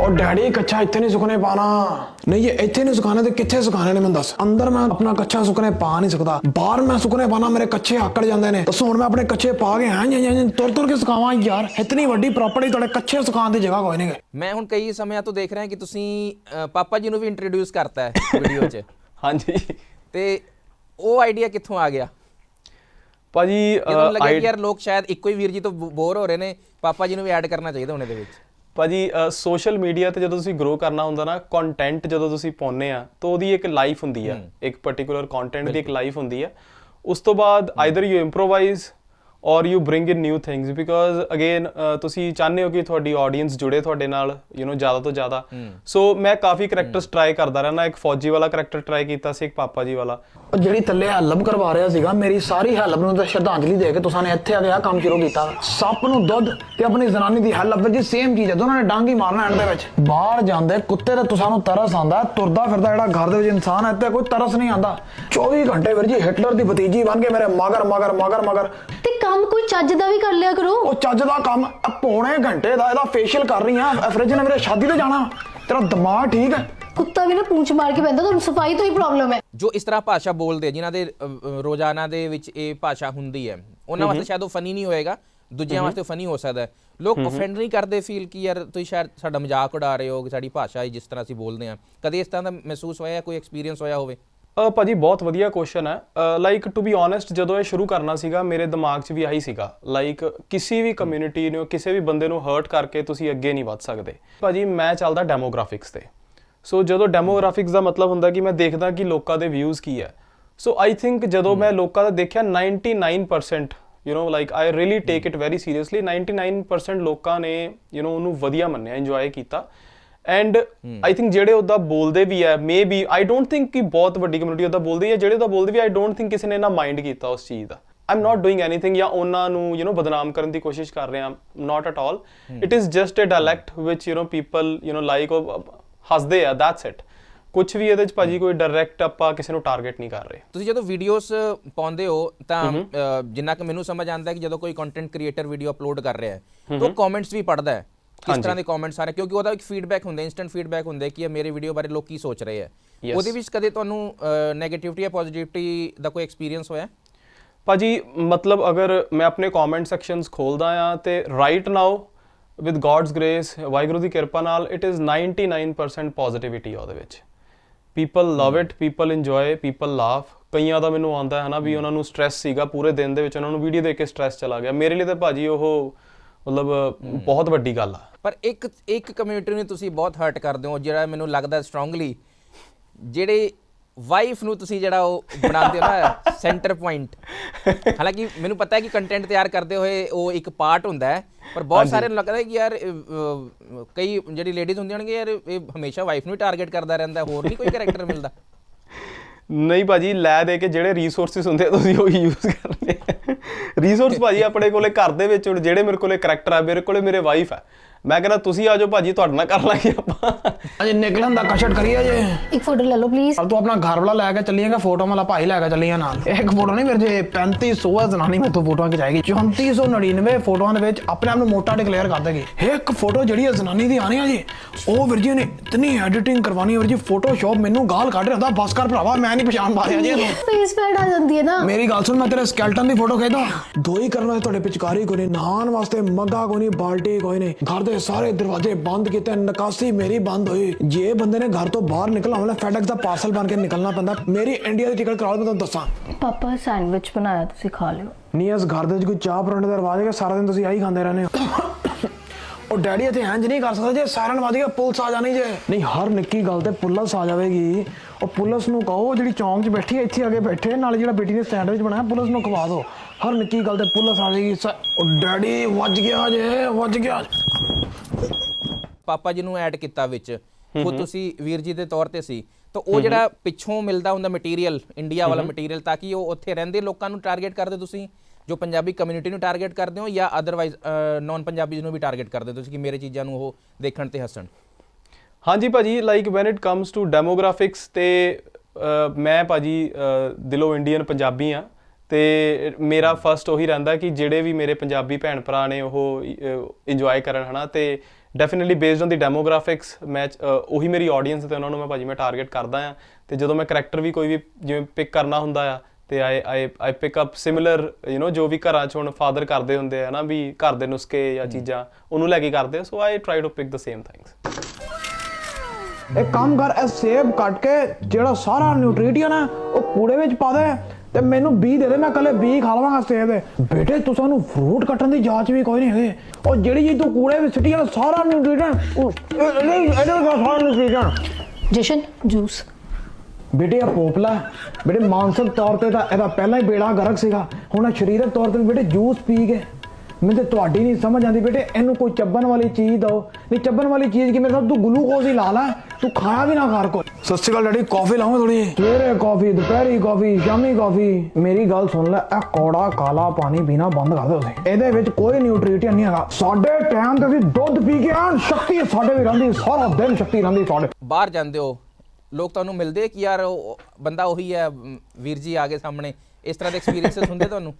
ਉਹ ਡੈਡੀ ਕੱਛਾ ਇੱਥੇ ਨਹੀਂ ਸੁਕਨੇ ਪਾਣਾ ਨਹੀਂ ਇਹ ਇੱਥੇ ਨਹੀਂ ਸੁਕਾਣੇ ਤੇ ਕਿੱਥੇ ਸੁਕਾਣੇ ਨੇ ਮੈਨੂੰ ਦੱਸ। ਅੰਦਰ ਮੈਂ ਆਪਣਾ ਕੱਛਾ ਸੁਕਨੇ ਪਾ ਨਹੀਂ ਸਕਦਾ। ਬਾਹਰ ਮੈਂ ਸੁਕਨੇ ਪਾਣਾ ਮੇਰੇ ਕੱਛੇ ਆਕੜ ਜਾਂਦੇ ਨੇ। ਦੱਸੋ ਹੁਣ ਮੈਂ ਆਪਣੇ ਕੱਛੇ ਪਾ ਕੇ ਹਾਂ ਜਾਂ ਤੁਰ ਤੁਰ ਕੇ ਸੁਕਾਵਾਂ ਯਾਰ। ਇਤਨੀ ਵੱਡੀ ਪ੍ਰਾਪਰਟੀ ਤੁਹਾਡੇ ਕੱਛੇ ਸੁਕਾਉਣ ਦੀ ਜਗ੍ਹਾ ਕੋਈ ਨਹੀਂ ਮੈਂ ਹੁਣ ਕਈ ਸਮਿਆਂ ਤੋਂ ਦੇਖ ਰਿਹਾ ਕਿ ਤੁਸੀਂ ਪਾਪਾ ਜੀ ਨੂੰ ਵੀ ਇੰਟਰੋਡਿਊਸ ਕਰਤਾ ਹੈ ਵੀਡੀਓ 'ਚ। ਹਾਂਜੀ। ਤੇ ਉਹ ਆਈਡੀਆ ਕਿੱਥੋਂ ਆ ਗਿਆ? ਭਾਜੀ ਜਦੋਂ ਲੱਗਿਆ ਕਿ ਯਾਰ ਲੋਕ ਸ਼ਾਇਦ ਇੱਕੋ ਹੀ ਵੀਰ ਜੀ ਤੋਂ ਬੋਰ ਹੋ ਰਹੇ ਨੇ ਪਾਪਾ ਜੀ ਨੂੰ ਵੀ ਐਡ ਕਰਨਾ ਚਾਹੀਦਾ ਹੁਣ ਇਹਦੇ ਵਿੱਚ। ਭਾਜੀ ਸੋਸ਼ਲ ਮੀਡੀਆ ਤੇ ਜਦੋਂ ਤੁਸੀਂ ਗਰੋ ਕਰਨਾ ਹੁੰਦਾ ਨਾ ਕੰਟੈਂਟ ਜਦੋਂ ਤੁਸੀਂ ਪਾਉਂਦੇ ਆ ਤਾਂ ਉਹਦੀ ਇੱਕ ਲਾਈਫ ਹੁੰਦੀ ਆ। ਇੱਕ ਪਾਰਟਿਕੂਲਰ ਕੰਟੈਂਟ ਦੀ ਇੱਕ ਲਾਈਫ ਹੁੰਦੀ ਆ। ਉਸ ਤੋਂ ਬਾਅਦ either you improvise or you bring in new things because again ਤੁਸੀਂ ਚਾਹੁੰਦੇ ਹੋ ਕਿ ਤੁਹਾਡੀ ਆਡੀਅנס ਜੁੜੇ ਤੁਹਾਡੇ ਨਾਲ ਯੂ نو ਜ਼ਿਆਦਾ ਤੋਂ ਜ਼ਿਆਦਾ। ਸੋ ਮੈਂ ਕਾਫੀ ਕੈਰੈਕਟਰਸ ਟਰਾਈ ਕਰਦਾ ਰਹਿਣਾ ਇੱਕ ਫੌਜੀ ਵਾਲਾ ਕੈਰੈਕਟਰ ਟਰਾਈ ਕੀਤਾ ਸੀ ਇੱਕ ਪਾਪਾ ਜੀ ਵਾਲਾ। ਉਹ ਜਿਹੜੀ ਥੱਲੇ ਹਲਬ ਕਰਵਾ ਰਿਹਾ ਸੀਗਾ ਮੇਰੀ ਸਾਰੀ ਹਲਬ ਨੂੰ ਤਾਂ ਸ਼ਰਧਾਂਜਲੀ ਦੇ ਕੇ ਤੁਸਾਂ ਨੇ ਇੱਥੇ ਆ ਕੇ ਆ ਕੰਮ ਸ਼ੁਰੂ ਕੀਤਾ। ਸੱਪ ਨੂੰ ਦੁੱਧ ਤੇ ਆਪਣੀ ਜ਼ਨਾਨੀ ਦੀ ਹਲਬ ਵਿੱਚ ਸੇਮ ਚੀਜ਼ ਹੈ ਦੋਨਾਂ ਨੇ ਡਾਂਗੀ ਮਾਰਨਾ ਐਂਡ ਦੇ ਵਿੱਚ। ਬਾਹਰ ਜਾਂਦੇ ਕੁੱਤੇ ਦਾ ਤੁਸਾਂ ਨੂੰ ਤਰਸ ਆਂਦਾ ਤੁਰਦਾ ਫਿਰਦਾ ਜਿਹੜਾ ਘਰ ਦੇ ਵਿੱਚ ਇਨਸਾਨ ਹੈ ਤੇ ਕੋਈ ਤਰਸ ਨਹੀਂ ਆਂਦਾ 24 ਘੰਟੇ ਵੀਰ ਹਿਟਲਰ ਦੀ ਭਤੀਜੀ ਬਣ ਕੇ ਮੇਰੇ ਮਗਰ ਮਗਰ ਮਗਰ ਮਗਰ ਕੰਮ ਕੋਈ ਚੱਜ ਦਾ ਵੀ ਕਰ ਲਿਆ ਕਰੋ। ਉਹ ਚੱਜ ਦਾ ਕੰਮ ਆਹ ਪੌਣੇ ਘੰਟੇ ਦਾ ਇਹਦਾ ਫੇਸ਼ੀਅਲ ਕਰ ਰਹੀ ਆ। ਫ੍ਰਿਜ ਨੇ ਮੇਰੇ ਸ਼ਾਦੀ ਤੇ ਜਾਣਾ। ਤੇਰਾ ਦਿਮਾਗ ਠੀਕ ਹੈ? ਕੁੱਤਾ ਵੀ ਨਾ ਪੂੰਛ ਮਾਰ ਕੇ ਪੈਂਦਾ ਤੁਹਾਨੂੰ ਸਫ਼ਾਈ ਤੋਂ ਹੀ ਪ੍ਰੋਬਲਮ ਹੈ। ਜੋ ਇਸ ਤਰ੍ਹਾਂ ਭਾਸ਼ਾ ਬੋਲਦੇ ਆ, ਜਿਨ੍ਹਾਂ ਦੇ ਅ, ਅ, ਰੋਜ਼ਾਨਾ ਦੇ ਵਿੱਚ ਇਹ ਭਾਸ਼ਾ ਹੁੰਦੀ ਹੈ। ਉਹਨਾਂ ਵਾਸਤੇ ਸ਼ਾਇਦ ਉਹ ਫਨੀ ਨਹੀਂ ਹੋਏਗਾ ਦੂਜਿਆਂ ਵਾਸਤੇ ਫਨੀ ਹੋ ਸਕਦਾ ਹੈ। ਲੋਕ ਅਫੈਂਡ ਨਹੀਂ ਕਰਦੇ ਫੀਲ ਕਿ ਯਾਰ ਤੁਸੀਂ ਸ਼ਾਇਦ ਸਾਡਾ ਮਜ਼ਾਕ ਉਡਾ ਰਹੇ ਹੋ ਕਿ ਸਾਡੀ ਭਾਸ਼ਾ ਹੈ ਜਿਸ ਤਰ੍ਹਾਂ ਅਸੀਂ ਬੋਲਦੇ ਆ ਕਦੇ ਇਸ ਤਰ੍ਹਾਂ ਦਾ ਮਹਿਸੂਸ ਹੋਇਆ ਕੋਈ ਐਕਸਪੀਰੀਅੰਸ ਹੋਇਆ ਹੋਵੇ? ਅ ਭਾਜੀ ਬਹੁਤ ਵਧੀਆ ਕੁਐਸਚਨ ਹੈ ਲਾਈਕ ਟੂ ਬੀ ਓਨੈਸਟ ਜਦੋਂ ਇਹ ਸ਼ੁਰੂ ਕਰਨਾ ਸੀਗਾ ਮੇਰੇ ਦਿਮਾਗ 'ਚ ਵੀ ਆਹੀ ਸੀਗਾ ਲਾਈਕ ਕਿਸੇ ਵੀ ਕਮਿਊਨਿਟੀ ਨੂੰ ਕਿਸੇ ਵੀ ਬੰਦੇ ਨੂੰ ਹਰਟ ਕਰਕੇ ਤੁਸੀਂ ਅੱਗੇ ਨਹੀਂ ਵੱਧ ਸਕਦੇ ਭਾਜੀ ਮੈਂ ਚੱਲਦਾ ਡੈਮੋਗ੍ਰਾਫਿਕਸ ਤੇ ਸੋ ਜਦੋਂ ਡੈਮੋਗ੍ਰਾਫਿਕਸ ਦਾ ਮਤਲਬ ਹੁੰਦਾ ਕਿ ਮੈਂ ਦੇਖਦਾ ਕਿ ਲੋਕਾਂ ਦੇ ਵਿਊਜ਼ ਕੀ ਹੈ ਸੋ ਆਈ ਥਿੰਕ ਜਦੋਂ ਮੈਂ ਲੋਕਾਂ ਦਾ ਦੇਖਿਆ 99% you know like I really take it very seriously 99% ਲੋਕਾਂ ਨੇ ਯੂ نو ਉਹਨੂੰ ਵਧੀਆ ਮੰਨਿਆ ਇੰਜੋਏ ਕੀਤਾ ਐਂਡ ਆਈ ਥਿੰਕ ਜਿਹੜੇ ਉਹਦਾ ਬੋਲਦੇ ਵੀ ਆ maybe I don't think ਕਿ ਬਹੁਤ ਵੱਡੀ ਕਮਿਊਨਿਟੀ ਉਹਦਾ ਬੋਲਦੀ ਹੈ ਜਿਹੜੇ ਉਹਦਾ ਬੋਲਦੇ ਵੀ ਆਈ ਡੋਨਟ ਥਿੰਕ ਕਿਸੇ ਨੇ ਨਾ ਮਾਈਂਡ ਕੀਤਾ ਉਸ ਚੀਜ਼ ਦਾ ਆਮ ਨਾਟ ਡੂਇੰਗ ਐਨੀਥਿੰਗ ਜਾਂ ਉਹਨਾਂ ਨੂੰ ਯੂ نو ਬਦਨਾਮ ਕਰਨ ਦੀ ਕੋਸ਼ਿਸ਼ ਕਰ ਰਹੇ ਹਾਂ not at all it is just a dialect which you know people you know like ਹੱਸਦੇ ਆ ਦੈਟਸ ਇਟ ਕੁਝ ਵੀ ਇਹਦੇ ਚ ਭਾਜੀ ਕੋਈ ਡਾਇਰੈਕਟ ਆਪਾਂ ਕਿਸੇ ਨੂੰ ਟਾਰਗੇਟ ਨਹੀਂ ਕਰ ਰਹੇ ਤੁਸੀਂ ਜਦੋਂ ਵੀਡੀਓਜ਼ ਪਾਉਂਦੇ ਹੋ ਤਾਂ ਅ, ਜਿੰਨਾ ਕਿ ਮੈਨੂੰ ਸਮਝ ਆਉਂਦਾ ਹੈ ਕਿ ਜਦੋਂ ਕੋਈ ਕੰਟੈਂਟ ਕ੍ਰੀਏਟਰ ਵੀਡੀਓ ਅਪਲੋਡ ਕਰ ਰਿਹਾ ਹੈ ਤਾਂ ਉਹ ਕਮੈਂਟਸ ਵੀ ਪੜਦਾ ਹੈ ਕਿਸ ਤਰ੍ਹਾਂ ਦੇ ਕਮੈਂਟਸ ਆ ਰਹੇ? ਕਿਉਂਕਿ ਉਹਦਾ ਇੱਕ ਫੀਡਬੈਕ ਹੁੰਦਾ ਇਨਸਟੈਂਟ ਫੀਡਬੈਕ ਹੁੰਦਾ ਕਿ ਇਹ ਮੇਰੇ ਵੀਡੀਓ ਬਾਰੇ ਲੋਕ ਕੀ ਸੋਚ ਰਹੇ ਹੈ Yes. ਉਹਦੇ ਵਿੱਚ ਕਦੇ ਤੁਹਾਨੂੰ 네ਗੇਟਿਵਿਟੀ ਜਾਂ ਪੋਜ਼ਿਟਿਵਿਟੀ ਦਾ ਕੋਈ ਐਕਸਪੀਰੀਅੰਸ ਹੋਇਆ? ਭਾਜੀ ਮਤਲਬ ਅਗਰ ਮੈਂ ਆਪਣੇ ਕਮੈਂਟ ਸੈਕਸ਼ਨਸ ਖੋਲਦਾ ਆ ਤੇ right now with God's grace Waheguru ਦੀ ਕਿਰਪਾ ਨਾਲ ਇਟ ਇਜ਼ 99% ਪੋਜ਼ਿਟਿਵਿਟੀ ਉਹਦੇ ਵਿੱਚ। People love it people enjoy people laugh ਕਈਆਂ ਦਾ ਮੈਨੂੰ ਆਉਂਦਾ ਹੈ ਨਾ ਵੀ ਉਹਨਾਂ ਨੂੰ ਸਟ੍ਰੈਸ ਸੀਗਾ ਪੂਰੇ ਦਿਨ ਦੇ ਵਿੱਚ ਉਹਨਾਂ ਨੂੰ ਵੀਡੀਓ ਦੇਖ ਕੇ ਸਟ੍ਰੈਸ ਚਲਾ ਗਿਆ। ਮੇਰੇ ਲਈ ਤਾਂ ਭਾਜੀ ਉਹ ਮਤਲਬ ਬਹੁਤ ਵੱਡੀ ਗੱਲ ਆ। ਪਰ ਇੱਕ ਇੱਕ ਕਮਿਊਨਿਟੀ ਨੂੰ ਤੁਸੀਂ ਬਹੁਤ ਹਰਟ ਕਰਦੇ ਹੋ ਜਿਹੜਾ ਮੈਨੂੰ ਲੱਗਦਾ ਸਟਰੋਂਗਲੀ ਜਿਹੜੇ ਵਾਈਫ ਨੂੰ ਤੁਸੀਂ ਜਿਹੜਾ ਉਹ ਬਣਾਉਂਦੇ ਹੋ ਨਾ ਸੈਂਟਰ ਪੁਆਇੰਟ ਹਾਲਾਂਕਿ ਮੈਨੂੰ ਪਤਾ ਹੈ ਕਿ ਕੰਟੈਂਟ ਤਿਆਰ ਕਰਦੇ ਹੋਏ ਉਹ ਇੱਕ ਪਾਰਟ ਹੁੰਦਾ ਹੈ ਪਰ ਬਹੁਤ ਸਾਰਿਆਂ ਨੂੰ ਲੱਗਦਾ ਹੈ ਕਿ ਯਾਰ ਕਈ ਜਿਹੜੀ ਲੇਡੀਜ਼ ਹੁੰਦੀਆਂ ਹੋਣਗੀਆਂ ਯਾਰ ਇਹ ਹਮੇਸ਼ਾ ਵਾਈਫ ਨੂੰ ਹੀ ਟਾਰਗੇਟ ਕਰਦਾ ਰਹਿੰਦਾ ਹੋਰ ਨਹੀਂ ਕੋਈ ਕੈਰੈਕਟਰ ਮਿਲਦਾ। ਨਹੀਂ ਭਾਜੀ, ਲੈ ਦੇ ਕੇ ਜਿਹੜੇ ਰਿਸੋਰਸਸ ਹੁੰਦੇ ਆ ਤੁਸੀਂ ਉਹ ਯੂਜ਼ ਕਰਨੇ ਰਿਸੋਰਸ ਭਾਜੀ ਆਪਣੇ ਕੋਲੇ ਘਰ ਦੇ ਵਿੱਚ ਹੁਣ ਜਿਹੜੇ ਮੇਰੇ ਕੋਲੇ ਕਰੈਕਟਰ ਆ, ਮੇਰੇ ਕੋਲੇ ਮੇਰੇ ਵਾਈਫ ਆ। ਮੈਂ ਕਹਿੰਦਾ ਤੁਸੀਂ ਆ ਜਾਓ ਭਾਜੀ ਤੁਹਾਡੇ ਨਾਲ ਕਰ ਲਾਂਗੇ ਆਪਾਂ। ਅਜੇ ਨਿਕਲਣ ਦਾ ਕਸ਼ਟ ਕਰੀਏ ਜੇ। ਇੱਕ ਫੋਟੋ ਲੈ ਲਓ ਪਲੀਜ਼ ਅਬ ਤੂੰ ਆਪਣਾ ਘਰ ਵਾਲਾ ਲੈ ਕੇ ਚੱਲੀਏਗਾ ਫੋਟੋ ਵਾਲਾ ਭਾਈ ਲੈ ਕੇ ਚੱਲੀਏ ਨਾਲ। ਇੱਕ ਫੋਟੋ ਨਹੀਂ ਮੇਰੇ ਜੇ 3500 ਜਨਾਨੀ ਮੈਂ ਤੋਂ ਫੋਟੋਆਂ ਖਿਚਾਏਗੀ। 3499 ਫੋਟੋਆਂ ਦੇ ਵਿੱਚ ਆਪਣੇ ਆਪ ਨੂੰ ਮੋਟਾ ਡਿਕਲੇਅਰ ਕਰ ਦੇਗੀ। ਇੱਕ ਫੋਟੋ ਜਿਹੜੀ ਹੈ ਜਨਾਨੀ ਦੀ ਆਣੀ ਆ ਜੀ ਉਹ ਵੀਰ ਜੀ ਨੇ ਇਤਨੀ ਐਡੀਟਿੰਗ ਕਰਵਾਣੀ ਵੀਰ ਜੀ ਫੋਟੋਸ਼ਾਪ ਮੈਨੂੰ ਗਾਲ ਕੱਢ ਰਿਹਾ ਬਸ ਕਰ ਭਰਾਵਾ ਮੈਂ ਨਹੀਂ ਪਛਾਣ ਪਾ ਰਿਹਾ ਜੀ ਫੇਸ ਪੈਡ ਆ ਜਾਂਦੀ ਹੈ ਨਾ। ਮੇਰੀ ਗੱਲ ਸੁਣ ਮੈਂ ਤੇਰੇ ਸਕੈਲਟਨ ਦੀ ਫੋਟੋ ਖਿੱਚਦਾ। ਦੋ ਹੀ ਕਰਨਾ ਤੁਹਾਡੇ ਪਿਚਕਾਰੀ ਕੋਈ ਨਾਨ ਵਾਸਤੇ ਮੱਗਾ ਕੋਈ ਨਹੀਂ ਬਾਲਟੀ ਕੋਈ ਨਹੀਂ ਘਰ ਦੇ ਸਾਰੇ ਦਰਵਾਜ਼ੇ ਬੰਦ ਕੀਤੇ ਨਿਕਾਸੀ ਮੇਰੀ ਬੰਦ ਹੋਈ। ਜੇ ਬੰਦੇ ਨੇ ਘਰ ਤੋਂ ਬਾਹਰ ਨਿਕਲਣਾ ਹੋਵੇ ਫੈਡੈਕਸ ਦਾ ਪਾਰਸਲ ਬਣ ਕੇ ਨਿਕਲਣਾ ਪੈਂਦਾ। ਮੇਰੀ ਇੰਡੀਆ ਦੀ ਟਿਕਟ ਕਰਾਓ ਮੈਂ ਤੁਹਾਨੂੰ ਦੱਸਾਂ। ਪਾਪਾ ਸੈਂਡਵਿਚ ਬਣਾਇਆ ਤੁਸੀਂ ਖਾ ਲਿਓ। ਨਹੀਂ ਇਸ ਘਰ ਦੇ ਵਿੱਚ ਕੋਈ ਚਾਹ ਪਰੌਂਠੇ ਦਾ ਰਵਾਜ ਹੈ ਸਾਰਾ ਦਿਨ ਤੁਸੀਂ ਆਹੀ ਖਾਂਦੇ ਰਹਿੰਦੇ ਹੋ। ਉਹ ਡੈਡੀ ਇੱਥੇ ਇੰਜ ਨਹੀਂ ਕਰ ਸਕਦਾ ਜੇ ਸਾਇਰਨ ਵੱਜ ਗਿਆ ਪੁਲਿਸ ਆ ਜਾਣੀ ਜੇ। ਨਹੀਂ ਹਰ ਨਿੱਕੀ ਗੱਲ ਤੇ ਪੁਲਿਸ ਆ ਜਾਵੇਗੀ। ਉਹ ਪੁਲਿਸ ਨੂੰ ਕਹੋ ਜਿਹੜੀ ਚੌਂਕ 'ਚ ਬੈਠੀ ਹੈ ਇੱਥੇ ਕੇ ਬੈਠੇ ਨਾਲ ਜਿਹੜਾ ਬੇਟੀ ਨੇ ਸੈਂਡਵਿਚ ਬਣਾਇਆ ਪੁਲਿਸ ਨੂੰ ਖਵਾ ਦਿਓ। ਹਰ ਨਿੱਕੀ ਗੱਲ ਤੇ ਪੁਲਿਸ ਆ ਜਾਏਗੀ ਸ- ਉਹ ਡੈਡੀ ਵੱਜ ਗਿਆ ਜੇ ਵੱਜ ਗਿਆ ਪਾਪਾ ਜੀ ਨੂੰ ਐਡ ਕੀਤਾ ਵਿੱਚ ਉਹ ਤੁਸੀਂ ਵੀਰ ਜੀ ਦੇ ਤੌਰ ਤੇ ਸੀ। ਤਾਂ ਉਹ ਜਿਹੜਾ ਪਿੱਛੋਂ ਮਿਲਦਾ ਹੁੰਦਾ ਮਟੀਰੀਅਲ ਇੰਡੀਆ ਵਾਲਾ ਮਟੀਰੀਅਲ ਤਾਂ ਕਿ ਉਹ ਉੱਥੇ ਰਹਿੰਦੇ ਲੋਕਾਂ ਨੂੰ ਟਾਰਗੇਟ ਕਰਦੇ ਤੁਸੀਂ ਜੋ ਪੰਜਾਬੀ ਕਮਿਊਨਿਟੀ ਨੂੰ ਟਾਰਗੇਟ ਕਰਦੇ ਹੋ ਜਾਂ ਅਦਰਵਾਈਜ਼ ਨਾਨ ਪੰਜਾਬੀਜ਼ ਨੂੰ ਵੀ ਟਾਰਗੇਟ ਕਰਦੇ ਤੁਸੀਂ ਕਿ ਮੇਰੇ ਚੀਜ਼ਾਂ ਨੂੰ ਉਹ ਦੇਖਣ ਤੇ ਹੱਸਣ। ਹਾਂਜੀ ਭਾਜੀ like when it comes to demographics ਤੇ ਮੈਂ ਭਾਜੀ ਦਿਲੋਂ ਇੰਡੀਅਨ ਪੰਜਾਬੀ ਆ ਤੇ ਮੇਰਾ ਫਰਸਟ ਉਹੀ ਰਹਿੰਦਾ ਕਿ ਜਿਹੜੇ ਵੀ ਮੇਰੇ ਪੰਜਾਬੀ ਭੈਣ ਭਰਾ ਨੇ ਉਹ ਇੰਜੋਏ ਕਰਨ ਹਨਾ ਤੇ definitely based on the demographics ਮੈਂ ਉਹੀ ਮੇਰੀ ਆਡੀਅנס ਤੇ ਉਹਨਾਂ ਨੂੰ ਮੈਂ ਭਾਜੀ ਮੈਂ ਟਾਰਗੇਟ ਕਰਦਾ ਆ ਤੇ ਜਦੋਂ ਮੈਂ ਕੈਰੈਕਟਰ ਵੀ ਕੋਈ ਵੀ ਜਿਵੇਂ ਪਿਕ ਕਰਨਾ ਹੁੰਦਾ ਆ ਤੇ I I I pick up similar you know ਜੋ ਵੀ ਘਰਾਂ ਚ ਹੁਣ ਫਾਦਰ ਕਰਦੇ ਹੁੰਦੇ ਆ ਨਾ ਵੀ ਘਰ ਦੇ ਨੁਸਖੇ ਜਾਂ ਚੀਜ਼ਾਂ ਉਹਨੂੰ ਲੈ ਕੇ ਕਰਦੇ so I try to pick the same things ਇੱਕ ਕੰਮ ਕਰ ਇਹ ਸੇਬ ਕੱਟ ਕੇ ਜਿਹੜਾ ਸਾਰਾ ਨਿਊਟ੍ਰੀਸ਼ਨ ਹੈ ਉਹ ਕੂੜੇ ਵਿੱਚ ਪਾ ਦੇ। ਤੇ ਮੈਨੂੰ ਬੀ ਦੇ ਦੇ ਮੈਂ ਕੱਲੇ ਬੀ ਖਾ ਲਵਾਂਗਾ ਸੇਬ ਬੇਟੇ ਤੂੰ ਸਾਨੂੰ ਫਰੂਟ ਕੱਟਣ ਦੀ ਜਾਂਚ ਵੀ ਕੋਈ ਨਹੀਂ ਹੈਗੀ। ਉਹ ਜਿਹੜੀ ਚੀਜ਼ ਤੂੰ ਕੂੜੇ ਵਿੱਚ ਸਿੱਟੀ ਆ ਸਾਰਾ ਨਿਊਟ੍ਰੀਟੀਅਨ ਇਹਦੇ ਦਾ ਸਾਰਾ ਨਿਊਟ੍ਰੀਟੀਅਨ ਜਸ਼ਨ ਜੂਸ। ਬੇਟੇ ਇਹ ਪੋਪਲਾ। ਬੇਟੇ ਮਾਨਸਿਕ ਤੌਰ ਤੇ ਤਾਂ ਇਹਦਾ ਪਹਿਲਾਂ ਹੀ ਬੇੜਾ ਗਰਕ ਸੀਗਾ। ਹੁਣ ਸਰੀਰਕ ਤੌਰ ਤੇ ਬੇਟੇ ਜੂਸ ਪੀ ਕੇ ਮੈਨੂੰ ਤੇ ਤੁਹਾਡੀ ਨਹੀਂ ਸਮਝ ਆਉਂਦੀ ਬੇਟੇ ਇਹਨੂੰ ਕੋਈ ਚੱਬਣ ਵਾਲੀ ਚੀਜ਼ ਦਿਓ। ਨਹੀਂ ਚੱਬਣ ਵਾਲੀ ਚੀਜ਼ ਕੀ ਮੇਰੇ ਸਾਹ ਤੂੰ ਗਲੂਕੋਜ਼ ਹੀ ਲਾ ਲੈ ਤੂੰ ਖਾਇਆ ਵੀ ਨਾ ਕਰ ਕੋਈ। ਸਤਿ ਸ਼੍ਰੀ ਅਕਾਲ ਡੈਡੀ ਕਾਫੀ ਲਾਵਾਂ ਥੋੜੀ ਸਵੇਰੇ ਕਾਫੀ ਦੁਪਹਿਰੀ ਕਾਫੀ ਸ਼ਾਮੀ ਕਾਫੀ। ਮੇਰੀ ਗੱਲ ਸੁਣ ਲੈ ਇਹ ਕੌੜਾ ਕਾਲਾ ਪਾਣੀ ਪੀਣਾ ਬੰਦ ਕਰ ਦਿਓ ਤੁਸੀਂ। ਇਹਦੇ ਵਿੱਚ ਕੋਈ ਨਿਊਟ੍ਰੀਟੀਅਨ ਨਹੀਂ ਹੈਗਾ। ਸਾਡੇ ਟਾਈਮ ਤੇ ਅਸੀਂ ਦੁੱਧ ਪੀ ਕੇ ਆਂ ਸ਼ਕਤੀ ਸਾਡੇ ਵੀ ਰਹਿੰਦੀ ਸਾਰਾ ਦਿਨ ਸ਼ਕਤੀ ਰਹਿੰਦੀ ਸਾਡੇ। ਬਾਹਰ ਜਾਂਦੇ ਹੋ ਲੋਕ ਤੁਹਾਨੂੰ ਮਿਲਦੇ ਕਿ ਯਾਰ ਉਹ ਬੰਦਾ ਉਹੀ ਹੈ ਵੀਰ ਜੀ ਆ ਗਏ ਸਾਹਮਣੇ। ਇਸ ਤਰ੍ਹਾਂ ਦੇ ਐਕਸਪੀਰੀਐਂਸਸ ਹੁੰਦੇ ਤੁਹਾਨੂੰ?